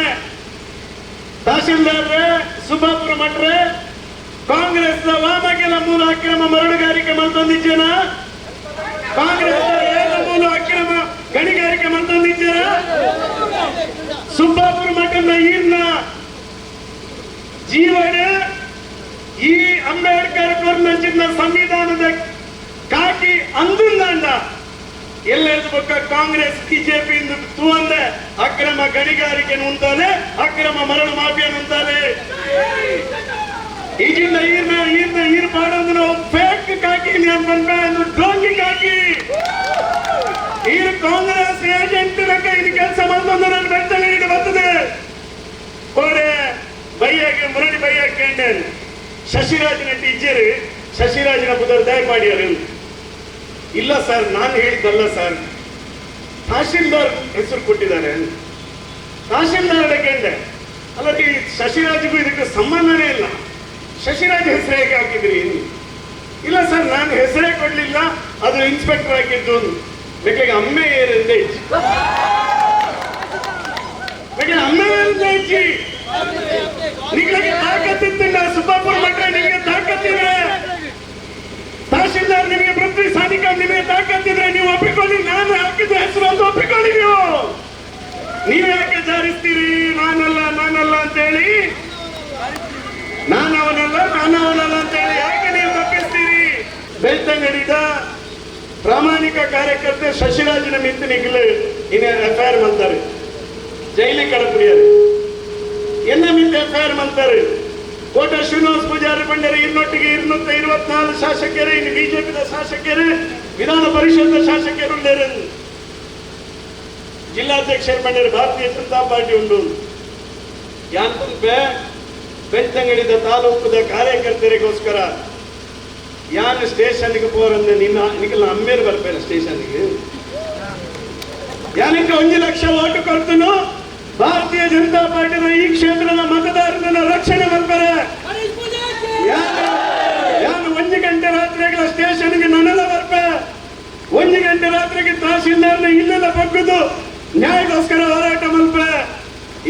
ತಹಶೀಲ್ದಾರ್ರೆ ಸುಬ್ಬಾಪುರ ಮಠ್ರೆ ಕಾಂಗ್ರೆಸ್ ವಾಮಗೆಲ ಮೂಲ ಅಕ್ರಮ ಮರಳುಗಾರಿಕೆ ಮಂತೊಂದಿದ್ದೇನ ಕಾಂಗ್ರೆಸ್ ಮೂಲ ಅಕ್ರಮ ಗಣಿಗಾರಿಕೆ ಮಂತೊಂದಿದ್ದೀರ ಸುಬ್ಬಾಪುರ ಮಠದ ಈರ್ನ ಜೀವನ ಈ ಅಂಬೇಡ್ಕರ್ ಗೌರ್ಮೆಂಟ್ ಸಂವಿಧಾನದ ಕಾಕಿ ಅಂದ ಎಲ್ಲ ಬೊಕ್ಕ ಕಾಂಗ್ರೆಸ್, ಬಿಜೆಪಿ ತೂವಂದೆ ಅಕ್ರಮ ಗಣಿಗಾರಿಕೆ ಉಂಟಾಲೆ ಅಕ್ರಮ ಮರಳು ಮಾಫಿಯನ್ನು ಉಂಟಾಲೆ ಈಗಿನ ಈರ್ನ ಈರ್ನ ಈರ್ ಮಾಡೋದನ್ನ ಫೇಕ್ ಕಾಕಿ, ನಾನು ಬಂದ ಡೋಂಗಿ ಕಾಕಿ. ಈರು ಕಾಂಗ್ರೆಸ್ ಏಜೆಂಟ್ ಇದು ಕೆಲಸ ಮಾಡ್ಕೊಂಡು ನಾನು ಬೆಟ್ಟಲ್ಲಿ ಹಿಡಿದು ಬರ್ತದೆ. ಕೋರೆ ಬೈಯಾಗೆ ಮುರಳಿ ಬೈಯಾಗ ಕೇಂದ್ರ ಶಶಿರಾಜನ ಟೀಚರ್, ಶಶಿರಾಜನ ದಯ ಮಾಡಿ ಅವರು. ಇಲ್ಲ ಸರ್ ನಾನು ಹೇಳಿದ್ದಲ್ಲ ಸರ್ ತಹಶೀಲ್ದಾರ್ ಹೆಸರು ಕೊಟ್ಟಿದ್ದಾರೆ. ತಹಶೀಲ್ದಾರ್ ಕೇಳಿದೆ. ಅಲ್ಲ, ಈ ಶಶಿರಾಜ್ಗೂ ಇದಕ್ಕೆ ಸಂಬಂಧನೇ ಇಲ್ಲ. ಶಶಿರಾಜ್ ಹೆಸರು ಹೇಗೆ ಹಾಕಿದ್ರಿ ಇಲ್ಲ? ಸರ್, ನಾನು ಹೆಸರೇ ಕೊಡ್ಲಿಲ್ಲ, ಅದು ಇನ್ಸ್ಪೆಕ್ಟರ್ ಹಾಕಿದ್ದು ಬೇಕಾಗಿ ಅಮ್ಮೆ ಏರಂದೆ ಬೇಕಾಗಿ ಅಮ್ಮೆ ಏರಂದೆ ನಿಮಗೆ ತಾಕತ್ತಿತ್ತಿಲ್ಲ ಸುಬ್ಬಾಪುರ ಮಠ ನಿಮಗೆ ತಾಕತ್ತಿದೆ ತಹಶೀಲ್ದಾರ್ ನಿಮಗೆ ಪೃಥ್ವಿ ಸಾಧಿಕ ನಿಮಗೆ ತಾಕತ್ತಿದ್ರೆ ನೀವು ಒಪ್ಪಿಕೊಳ್ಳಿ, ನಾನು ಹಾಕಿದ ಹೆಸರು ಅಂತ ಒಪ್ಪಿಕೊಳ್ಳಿ ನೀವು. ನೀವು ಯಾಕೆ ಜಾರಿಸ್ತೀರಿ? ನಾನಲ್ಲ ನಾನಲ್ಲ ಅಂತೇಳಿ ನಾನವನಲ್ಲ ನಾನವನಲ್ಲ ಅಂತೇಳಿ ಯಾಕೆ ನೀವು ತಪ್ಪಿಸ್ತೀರಿ? ಬೆಳ್ತಂಗಡಿದ ಪ್ರಾಮಾಣಿಕ ಕಾರ್ಯಕರ್ತೆ ಶಶಿರಾಜನ ಮಿಂತಿನಿಗಲು ಇನ್ನೇ ಎಫ್ ಐ ಆರ್ ಮಾಡ್ತಾರೆ. ಜೈಲಿ ಕಡಪುರಿಯರು ಎಲ್ಲ ಮಿತ್ತೆ ಎಫ್ ಐ ಮಾಡ್ತಾರೆ. ಕೋಟ ಶ್ರೀನಿವಾಸ ಪೂಜಾರಿ ಬಂಡರೆ ಇನ್ನೊಟ್ಟಿಗೆ ಇನ್ನೂತ್ತ ಇರುವತ್ನಾಲ್ಕು ಶಾಸಕರೇ, ಇನ್ನು ಬಿಜೆಪಿದ ಶಾಸಕರೇ, ವಿಧಾನ ಪರಿಷತ್ ಶಾಸಕರು ಜಿಲ್ಲಾಧ್ಯಕ್ಷರು ಬಂಡರೆ ಭಾರತೀಯ ಜನತಾ ಪಾರ್ಟಿ ಉಂಡು ಯಾನ್ ತುಲ್ಪೆ ಬೆಳ್ತಂಗಡಿದ ತಾಲೂಕದ ಕಾರ್ಯಕರ್ತರಿಗೋಸ್ಕರ ಯಾನ್ ಸ್ಟೇಷನ್ಗೆ ಪೋರಂದ್ರೆ ನಿನ್ನ ನಿಖಿಲ್ ಅಮ್ಮೇಲೆ ಬರ್ಬೇಡ ಸ್ಟೇಷನ್ಗೆ. ಯಾನಕ್ಕೆ ಒಂದು ಲಕ್ಷ ಓಟು ಕೊಡ್ತನು? ಭಾರತೀಯ ಜನತಾ ಪಾರ್ಟಿನ ಈ ಕ್ಷೇತ್ರದ ಮತದಾರರನ್ನ ರಕ್ಷಣೆ ಮಾಡ್ತಾರೆ ಯಾರು ಒಂದು ಗಂಟೆ ರಾತ್ರಿಗಳ ಸ್ಟೇಷನ್ಗೆ ನನ್ನೆಲ್ಲ ಬರ್ಪೆ ಒಂದು ಗಂಟೆ ರಾತ್ರಿಗೆ ತಹಶೀಲ್ದಾರ್ನ ಇಲ್ಲೆಲ್ಲ ಬಗ್ಗುದು, ನ್ಯಾಯಕ್ಕೋಸ್ಕರ ಹೋರಾಟ ಮಲ್ಪೆ.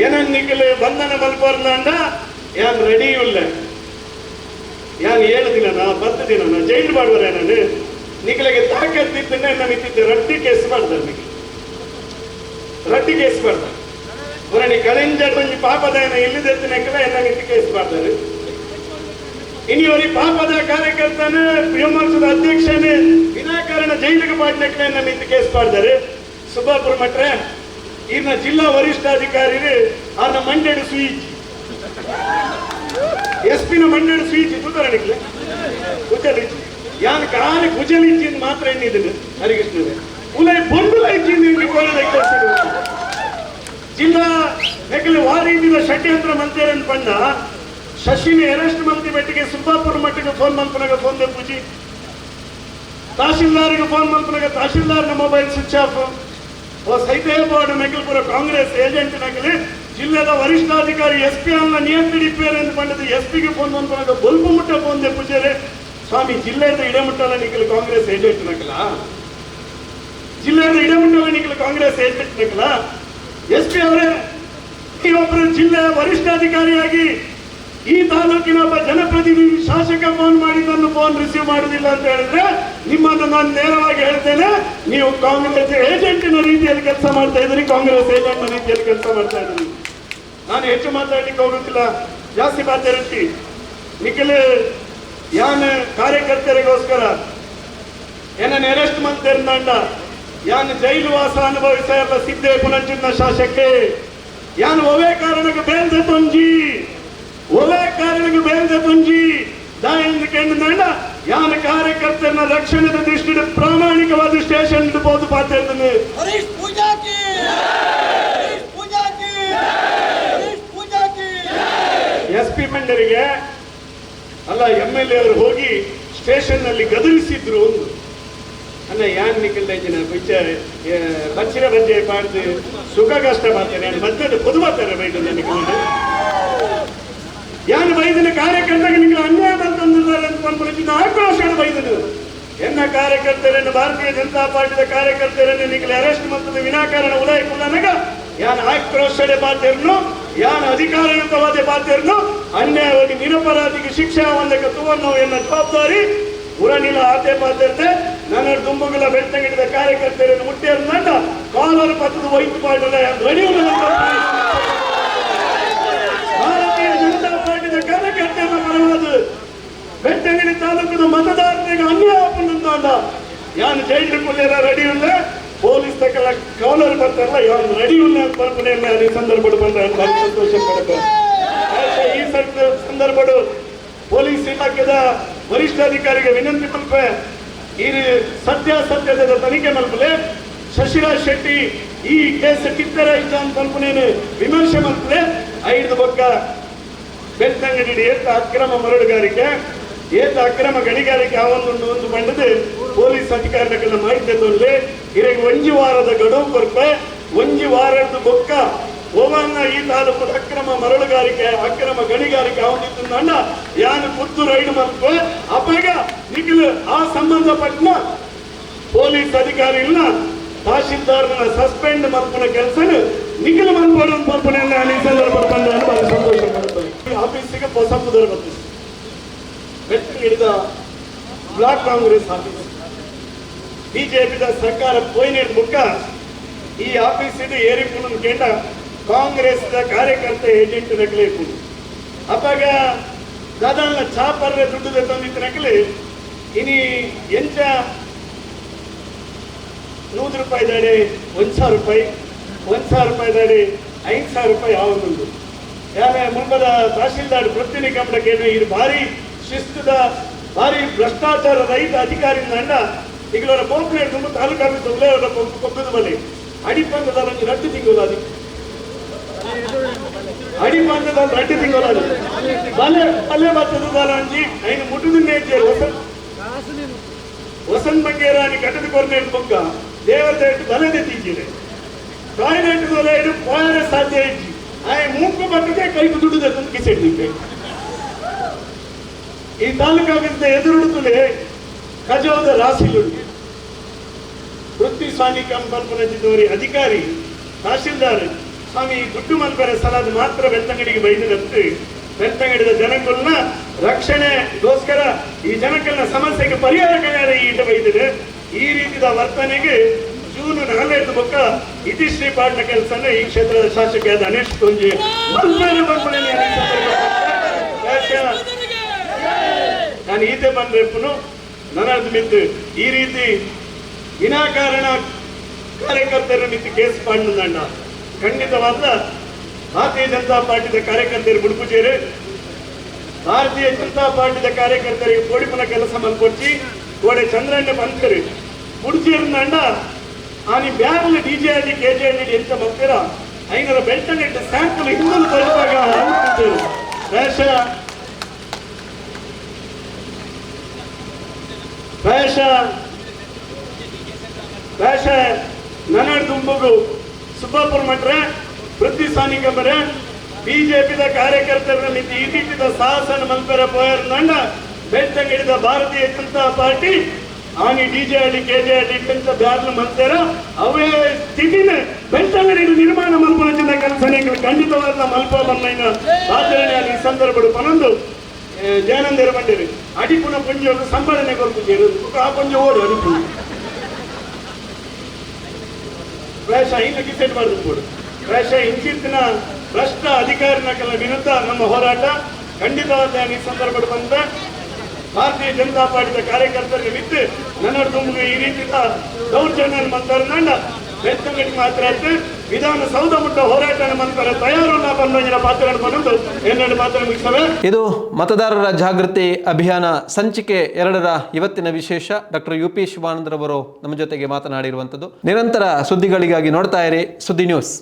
ಏನನ್ ನಿಖಿಲ್, ಬಂಧನ ಮಲ್ಪರ್ನಂಡ ಯಾನ್ ರೆಡಿ ಇಲ್ಲ ಯಾನ್ ಏಳು ದಿನ ನಾ ಬರ್ತಿದ್ದೀನ ದಿನ ನಾ ಜೈಲು ಮಾಡುವರೆ ನಾನು. ನಿಖಿಲಿಗೆ ತಾಕತ್ತಿದ್ದನ್ನೇ ಇತ್ತಿದ್ದೆ ರಟ್ಟಿ ಕೇಸ್ ಮಾಡ್ತಾರೆ ನಿಮಗೆ ರಟ್ಟಿ ಕೇಸ್ ಮಾಡ್ತಾರೆ ಪುರಾಣಿ ಕಳೆಂಜಡ್ ಬಂದು ಪಾಪದಾಯನ ಇಲ್ಲದೆತ್ತಿನ ಎನ್ನ ಕೇಸ್ ಮಾಡ್ತಾರೆ ಇನ್ನಿವರಿ ಪಾಪದ ಕಾರ್ಯಕರ್ತನ ಬ್ರಹ್ಮಾಂಶದ ಅಧ್ಯಕ್ಷನೇ, ವಿನಾಕಾರಣ ಜೈಲಿಗೆ ನಮ್ಮ ಮಿತಿ ಕೇಸ್ ಮಾಡ್ತಾರೆ ಸುಬ್ಬಾಪುರ ಮಟ್ರೆ ಇನ್ನ ಜಿಲ್ಲಾ ವರಿಷ್ಠಾಧಿಕಾರಿ ಆನ ಮಂಡ್ಯಡು ಸ್ವೀಚ್ ಎಸ್ ಪಿನ ಮಂಡ್ಯಡು ಸ್ವೀಚ್ ತುತ್ತರಣಿಕ್ಲೆ ಕುಜಲಿಚ್ಚಿ ಯಾನ್ ಕಾಲಿ ಕುಜಲಿಚ್ಚಿ ಮಾತ್ರ ಎನ್ನಿದ್ದೀನಿ ಹರಿಕೃಷ್ಣನೇ. ಉಲೈ ಬೊಂದು ಇಚ್ಚಿಂದ ಇಂಗೆ ಕೋರದ ಕೆಲಸ ಜಿಲ್ಲಾ ನೆಗಲಿ ವಾರೀದಿನ ಷಡ್ಯಂತ್ರ ಮಂತ್ರಿ ಅಂತ ಪಂಡ ಶಶಿನ ಅರೆಸ್ಟ್ ಮಂತ್ರಿ ಬೆಟ್ಟಿಗೆ ಸುಬ್ಬಾಪುರ ಮಟ್ಟಿಗೆ ಫೋನ್ ಮಲ್ಪನಾಗ ಫೋನ್ ಪೂಜಿ. ತಹಶೀಲ್ದಾರ್ಗೆ ಫೋನ್ ಮಲ್ಪನಾಗ ತಹಶೀಲ್ದಾರ್ನ ಮೊಬೈಲ್ ಸ್ವಿಚ್ ಆಫ್. ಬೋರ್ಡ್ ಮೆಗಲ್ಪುರ ಕಾಂಗ್ರೆಸ್ ಏಜೆಂಟ್ ನಗಲಿ ಜಿಲ್ಲೆದ ವರಿಷ್ಠಾಧಿಕಾರಿ ಎಸ್ ಪಿ ಅನ್ನ ನಿಯಂತ್ರಿಡಿಪೇರೆ ಎಂದು ಬಂದಿದ್ದು ಎಸ್ ಪಿಗೆ ಫೋನ್ ಬಂದಾಗ ಬಲ್ಪು ಮುಟ್ಟ ಬಂದೆ ಪೂಜೆರೆ ಸ್ವಾಮಿ, ಜಿಲ್ಲೆದ ಇಡಮುಟ್ಟಲ್ಲ ನಿಖಿಲ್ ಕಾಂಗ್ರೆಸ್ ಏಜೆಂಟ್ ನಕಲ ಜಿಲ್ಲೆಯ ಇಡಮುಟ್ಟಲ್ಲ ನಿಖಿಲ್ ಕಾಂಗ್ರೆಸ್ ಏಜೆಂಟ್ ನಕಲ ಎಸ್ ಪಿ ಅವರೇ ನೀವೊಬ್ಬರು ಜಿಲ್ಲೆಯ ವರಿಷ್ಠಾಧಿಕಾರಿಯಾಗಿ ಈ ತಾಲೂಕಿನ ಒಬ್ಬ ಜನಪ್ರತಿನಿಧಿ ಶಾಸಕ ಫೋನ್ ಮಾಡಿದ್ದನ್ನು ಫೋನ್ ರಿಸೀವ್ ಮಾಡುದಿಲ್ಲ ಅಂತ ಹೇಳಿದ್ರೆ, ನಿಮ್ಮನ್ನು ನಾನು ನೇರವಾಗಿ ಹೇಳ್ತೇನೆ, ನೀವು ಕಾಂಗ್ರೆಸ್ ಏಜೆಂಟಿನ ರೀತಿಯಲ್ಲಿ ಕೆಲಸ ಮಾಡ್ತಾ ಇದ್ದೀರಿ, ಕಾಂಗ್ರೆಸ್ ಏಜೆಂಟ್ನ ರೀತಿಯಲ್ಲಿ ಕೆಲಸ ಮಾಡ್ತಾ ಇದ್ದೀರಿ. ನಾನು ಹೆಚ್ಚು ಮಾತಾಡ್ಲಿಕ್ಕೆ ಹೋಗುತ್ತಿಲ್ಲ. ಜಾಸ್ತಿ ಮಾತಾಡುತ್ತಿ. ನಿಖಿಲ್, ಯಾನ ಕಾರ್ಯಕರ್ತರಿಗೋಸ್ಕರ ಏನನ್ನು ಅರೆಸ್ಟ್ ಮಾಡ್ತಿರ್ನಂಡ ಯಾನ್ ಜೈಲು ವಾಸ ಅನುಭವಿಸ ಎಲ್ಲ ಸಿದ್ಧೆ ಪುನಂಚಿನ ಶಾಸಕ್ಕೆ ಯಾನ್ ಒವೇ ಕಾರಣಕ್ಕೆ ಬೇಂದ ತೊಂಜಿ ಒವೇ ಕಾರಣಕ್ಕೆ ಬೇಂದ ತೊಂಜಿ ದಾಯಿಂದ ಕೆಂಡ ಯಾನ ಕಾರ್ಯಕರ್ತರನ್ನ ರಕ್ಷಣದ ದೃಷ್ಟಿಯ ಪ್ರಾಮಾಣಿಕವಾದ ಸ್ಟೇಷನ್ ಬೋದು ಪಾತಿರ್ತೇನೆ ಮಂಡರಿಗೆ ಅಲ್ಲ ಎಂ ಎಲ್ ಎ ಅವರು ಹೋಗಿ ಸ್ಟೇಷನ್ನಲ್ಲಿ ಗದರಿಸಿದ್ರು ಒಂದು. ಅಲ್ಲ ಯಾನ್ ನಿಖಿಲ್ ಜನ ಬಿಚ್ಚ ಬಚ್ಚಿರ ಬಂಜೆ ಪಾಡ್ದು ಸುಖ ಕಷ್ಟ ಮಾಡ್ತೇನೆ ಮಧ್ಯದ ಪೊದು ಮಾಡ್ತಾರೆ ಬೈದು ನನಗೆ ಯಾನ್ ಬೈದಿನ ಕಾರ್ಯಕರ್ತರಿಗೆ ನಿಮಗೆ ಅನ್ಯಾಯ ಬಂದಿದ್ದಾರೆ ಅಂತ ಒಂದು ಆಕ್ರೋಶ ಬೈದನು. ಎನ್ನ ಕಾರ್ಯಕರ್ತರನ್ನು ಭಾರತೀಯ ಜನತಾ ಪಾರ್ಟಿದ ಕಾರ್ಯಕರ್ತರನ್ನು ನಿಖಿಲ್ ಅರೆಸ್ಟ್ ಮತ್ತು ವಿನಾಕಾರಣ ಉದಯ ಕುಲ್ಲನಗ ಯಾನ್ ಆಕ್ರೋಶಡೆ ಬಾಧ್ಯರ್ನು ಯಾನ್ ಅಧಿಕಾರಯುತವಾದ ಬಾಧ್ಯರ್ನು ಅನ್ಯಾಯವಾಗಿ ನಿರಪರಾಧಿಗೆ ಶಿಕ್ಷೆ ಒಂದಕ್ಕೆ ತುವನ್ನು ಎನ್ನ ಜವಾಬ್ದಾರಿ ಉರನಿಲ ಆತೆ ಪಾತ್ರತೆ ನನ್ನ ದುಂಬುಗಳ ಬೆಳ್ತಂಗಿಡಿದ ಕಾರ್ಯಕರ್ತರನ್ನು ಮುಟ್ಟಿಯರ್ನಂಡ ಕಾಲರ್ ಪತ್ರದ ವೈಟ್ ಪಾಡಲ ರೆಡಿಯುಲ್ಲ ಭಾರತೀಯ ಜನತಾ ಪಾರ್ಟಿದ ಕಾರ್ಯಕರ್ತರ ಪರವಾದ ಬೆಟ್ಟಂಗಡಿ ತಾಲೂಕಿನ ಮತದಾರರಿಗೆ ಅನ್ಯಾಯ ಆಪುಂಡ ಯಾನ್ ಜೈಲು ಕುಲ್ಲೇರ ರೆಡಿ ಇಲ್ಲ ಪೊಲೀಸ್ ತಕ್ಕಲ್ಲ ಕೌಲರ್ ಬರ್ತಾರಲ್ಲ, ಯಾನ್ ರೆಡಿ ಇಲ್ಲ ಅಂತ ಬರ್ಪನೆ ಈ ಸಂದರ್ಭ ಬಂದ ಸಂತೋಷ ಪಡಕ ಈ ಸಂದ- ಸಂದರ್ಭ ಪೊಲೀಸ್ ಇಲಾಖೆದ ವರಿಷ್ಠಾಧಿಕಾರಿಗೆ ವಿನಂತಿ ಮಲ್ಪೆ ಈ ಸತ್ಯಾಸತ್ಯದ ತನಿಖೆ ಮಲ್ಪಲೆ ಶಶಿರಾಜ್ ಶೆಟ್ಟಿ ಈ ಕೇಸ್ ಕಿತ್ತರ ಇದ್ದ ಅಂತ ಮಲ್ಪನೇನು ವಿಮರ್ಶೆ ಮಲ್ಪಲೆ ಐದು ಬೊಕ್ಕ ಬೆಳ್ತಂಗಡಿ ಏತ ಅಕ್ರಮ ಮರಳುಗಾರಿಕೆ, ಏತ ಅಕ್ರಮ ಗಣಿಗಾರಿಕೆ ಅವನ್ನೊಂದು ಒಂದು ಬಂಡದು ಪೊಲೀಸ್ ಅಧಿಕಾರಿಗಳ ಮಾಹಿತಿ ತೊಂದ್ರೆ ಇರಗೆ ಒಂಜಿ ವಾರದ ಗಡುವು ಬರ್ಪೆ. ಒಂಜಿ ವಾರದ ಬೊಕ್ಕ ಓವನ್ನ ಈ ತಾಲೂಕು ಅಕ್ರಮ ಮರಳುಗಾರಿಕೆ, ಅಕ್ರಮ ಗಣಿಗಾರಿಕೆ ಅಣ್ಣ ಯಾನು ಪುತ್ತೂರು ರೈಡ್ ಮತ್ತು ಅಪ್ಪಗ ನಿಖಿಲ್ ಆ ಸಂಬಂಧಪಟ್ಟ ಪೊಲೀಸ್ ಅಧಿಕಾರಿ ಇಲ್ಲ. ತಹಶೀಲ್ದಾರ್ನ ಸಸ್ಪೆಂಡ್ ಮಲ್ಪನ ಕೆಲಸ ನಿಖಿಲ್ ಮಲ್ಪಡ ಮಲ್ಪನೆ ಈ ಸಂದರ್ಭ ಬಂದ ಬಹಳ ಸಂತೋಷ ಪಡುತ್ತದೆ ಆಫೀಸಿಗೆ ಹೊಸ ಪುದರ್ ಬಂದಿದೆ. ಬೆಟ್ಟು ಹಿಡಿದ ಬ್ಲಾಕ್ ಕಾಂಗ್ರೆಸ್ ಆಫೀಸ್. ಬಿಜೆಪಿದ ಸರ್ಕಾರ ಪೋಯ್ನೇಟ್ ಬುಕ್ಕ ಈ ಆಫೀಸ್ ಇದು ಏರಿಪುನ ಕೇಂಡ ಕಾಂಗ್ರೆಸ್ ಕಾರ್ಯಕರ್ತ ಏಜೆಂಟ್ ನಕಲಿ ಅಪ್ಪಾಗ ದಾದಾನ ಚಾಪರ್ರೆ ದುಡ್ಡು ತಂದಿತ್ತು ನಕಲಿ ಇನಿ ಎಂಚ ನೂರು ರೂಪಾಯಿ ದಾಡಿ, ಒಂದು ಸಾವಿರ ರೂಪಾಯಿ, ಒಂದು ಸಾವಿರ ರೂಪಾಯಿ ದಾಡಿ, ಐದು ಸಾವಿರ ರೂಪಾಯಿ ಆವೊಂದುಂಡು ಯಾರ ಮುಂಬದ ತಹಶೀಲ್ದಾರ್ ಪ್ರತಿನಿ ಕಂಬಕ್ಕೆ ಇದು ಭಾರಿ ಶಿಸ್ತುದ, ಭಾರಿ ಭ್ರಷ್ಟಾಚಾರ ರಹಿತ ಅಧಿಕಾರಿಯಿಂದ ಅಂಡ ಈಗಲವರ ಪೋಪ್ಲೇಟ್ ತುಂಬ ತಾಲೂಕಾಫೀಸ್ ಒಳ್ಳೆಯವರ ಕೊಕ್ಕದ ಬಲೆ ಒಂದು ರಟ್ಟು ತಿಂಗಳು ಅದು ಬರ್ತದ ಅಂಜಿ ಐನ್ ಮುಟ್ಟುದಿನ್ನೇ ಇದ್ದೇವೆ ಹೊಸ ವಸಂತ ಮಂಗೇರಾನಿ ಕಟ್ಟದ ಕೊರ್ನೇಟ್ ಬೊಕ್ಕ ದೇವತೆ ಬಲೆ ತೆತ್ತಿದ್ದೀರಿ ಟಾಯ್ಲೆಟ್ ದೊಲೆ ಇಡು ಪೋಯರೆ ಸಾಧ್ಯ ಇಜ್ಜಿ ಆಯ ಮೂಕು ಬಟ್ಟಗೆ ಕೈಗೆ ದುಡಿದ ತಂದು ಕಿಸೆಡ್ಲಿಕ್ಕೆ ಈ ತಾಲೂಕಾಗಿಂದ ಎದುರುಡುತ್ತಲೇ ಕಜೋದ ರಾಸಿಲುಂಟು ವೃತ್ತಿ ಸ್ವಾಮಿ ಕಂಪಲ್ಪನಜಿದ್ದವರಿ ಅಧಿಕಾರಿ, ತಹಶೀಲ್ದಾರ್. ಸ್ವಾಮಿ ದುಡ್ಡು ಮಲ್ಪೆರ ಸಲಾದ ಮಾತ್ರ ಬೆಳ್ತಂಗಡಿಗೆ ಬೈದಿರತ್ತು ಬೆಳ್ತಂಗಡಿದ ಜನಗಳನ್ನ ರಕ್ಷಣೆಗೋಸ್ಕರ ಈ ಜನಕ್ಕನ್ನ ಸಮಸ್ಯೆಗೆ ಪರಿಹಾರ ಕೈಯಾರ ಈಟ ಬೈದಿದೆ. ಈ ರೀತಿಯ ವರ್ತನೆಗೆ ಜೂನ್ ನಾಲ್ಕೈದು ಬೊಕ್ಕ ಇತಿಶ್ರೀ ಪಾಠ ಕೆಲಸನ ಈ ಕ್ಷೇತ್ರದ ಶಾಸಕಿಯಾದ ಅನೇಶ್ ಕೊಂಜಿ. ನಾನು ಈತೆ ಬಂದ್ರೆಪ್ಪನು ನನ್ನದು ಮಿತ್ತು ಈ ರೀತಿ ವಿನಾಕಾರಣ ಕಾರ್ಯಕರ್ತರ ಮಿತ್ತು ಕೇಸ್ ಪಾಡ್ನಂಡ ಖಂಡಿತವಾದ ಭಾರತೀಯ ಜನತಾ ಪಾರ್ಟಿದ ಕಾರ್ಯಕರ್ತರು ಬುಡುಪುಜೇರು ಭಾರತೀಯ ಜನತಾ ಪಾರ್ಟಿದ ಕಾರ್ಯಕರ್ತರಿಗೆ ಕೋಡಿಪನ ಕೆಲಸ ಮಲ್ಕೊಚ್ಚಿ ಕೋಡೆ ಚಂದ್ರಣ್ಣ ಬಂತರು ಬುಡುಚೇರಿನಂಡ ಆನಿ ಬ್ಯಾರಲ್ ಡಿ ಜೆ ಅಲ್ಲಿ ಕೆ ಜೆ ಅಲ್ಲಿ ಎಂತ ಮಕ್ಕಳ ಐನರ ಬೆಳ್ತಂಗಟ್ಟ ಸ್ಯಾಂಪಲ್ ಹಿಂದಲು ತಲುಪಾಗ ಬಹುಶಃ ಪ್ರಾಯಶಃ. ಪ್ರಾಯಶಃ. ನನ್ನಡ ತುಂಬುಗು ಸುಬ್ಬಾಪುರ ಮಟ್ರ ವೃತ್ತಿ ಸಾನಿಗಮರ ಬಿಜೆಪಿದ ಕಾರ್ಯಕರ್ತರ ಮಿತಿ ಇದಿಟ್ಟಿದ ಸಾಹಸನ ಮಲ್ಪರ ಪೋಯರ್ ನಂಡ ಬೆಳ್ತಂಗಡಿದ ಭಾರತೀಯ ಜನತಾ ಪಾರ್ಟಿ, ಆನಿ ಡಿಜೆ ಅಲ್ಲಿ ಕೆಜೆ ಅಲ್ಲಿ ಇಟ್ಟಂತ ಬ್ಯಾರ್ಲ ಮಲ್ತಾರ ಅವೇ ಸ್ಥಿತಿನ ಬೆಳ್ತಂಗಡಿ ನಿರ್ಮಾಣ ಮಲ್ಪನ ಜನ ಕೆಲಸ ಖಂಡಿತವಾದ ಮಲ್ಪ ಬನ್ನೈನ ಆಚರಣೆ ಈ ಸಂದರ್ಭಡು ಪನೊಂದು ಜಯಾನಂದರ ಬಂದಿರಿ ಅಡಿಪುನ ಪುಂಜ ಸಂಭಾಳನೆ ಕೊರ್ಪುಜೇರು ಆ ಪುಂಜ ಓಡು, ಅಡಿಪುನ. ಪ್ರಾಯಶಃ ಇನ್ನು ಮಾಡಿದ್ರು ಕೂಡ. ಪ್ರಾಯಶಃ ಇಂಚಿತ್ತಿನ ಭ್ರಷ್ಟ ಅಧಿಕಾರಿಗಳ ವಿರುದ್ಧ ನಮ್ಮ ಹೋರಾಟ ಖಂಡಿತವಾದ ಈ ಸಂದರ್ಭ ಬಂದ ಭಾರತೀಯ ಜನತಾ ಪಾರ್ಟಿಯ ಕಾರ್ಯಕರ್ತರಿಗೆ ವಿತ್ತು ನನ್ನ ತುಂಬ ಈ ರೀತಿಯ ದೌರ್ಜನ್ಯ ಮಂತಾರನಂಡ ಬೆತ್ತಂಗಡಿ ಮಾತ್ರ ವಿಧಾನಸೌಧ ಮುಟ್ಟ ಹೋರಾಟ ಇದು ಮತದಾರರ ಜಾಗೃತಿ ಅಭಿಯಾನ. ಸಂಚಿಕೆ ಎರಡರ ಇವತ್ತಿನ ವಿಶೇಷ. ಡಾಕ್ಟರ್ ಯು ಪಿ ಶಿವಾನಂದರವರು ನಮ್ಮ ಜೊತೆಗೆ ಮಾತನಾಡಿರುವಂಥದ್ದು. ನಿರಂತರ ಸುದ್ದಿಗಳಿಗಾಗಿ ನೋಡ್ತಾ ಇರಿ ಸುದ್ದಿ ನ್ಯೂಸ್.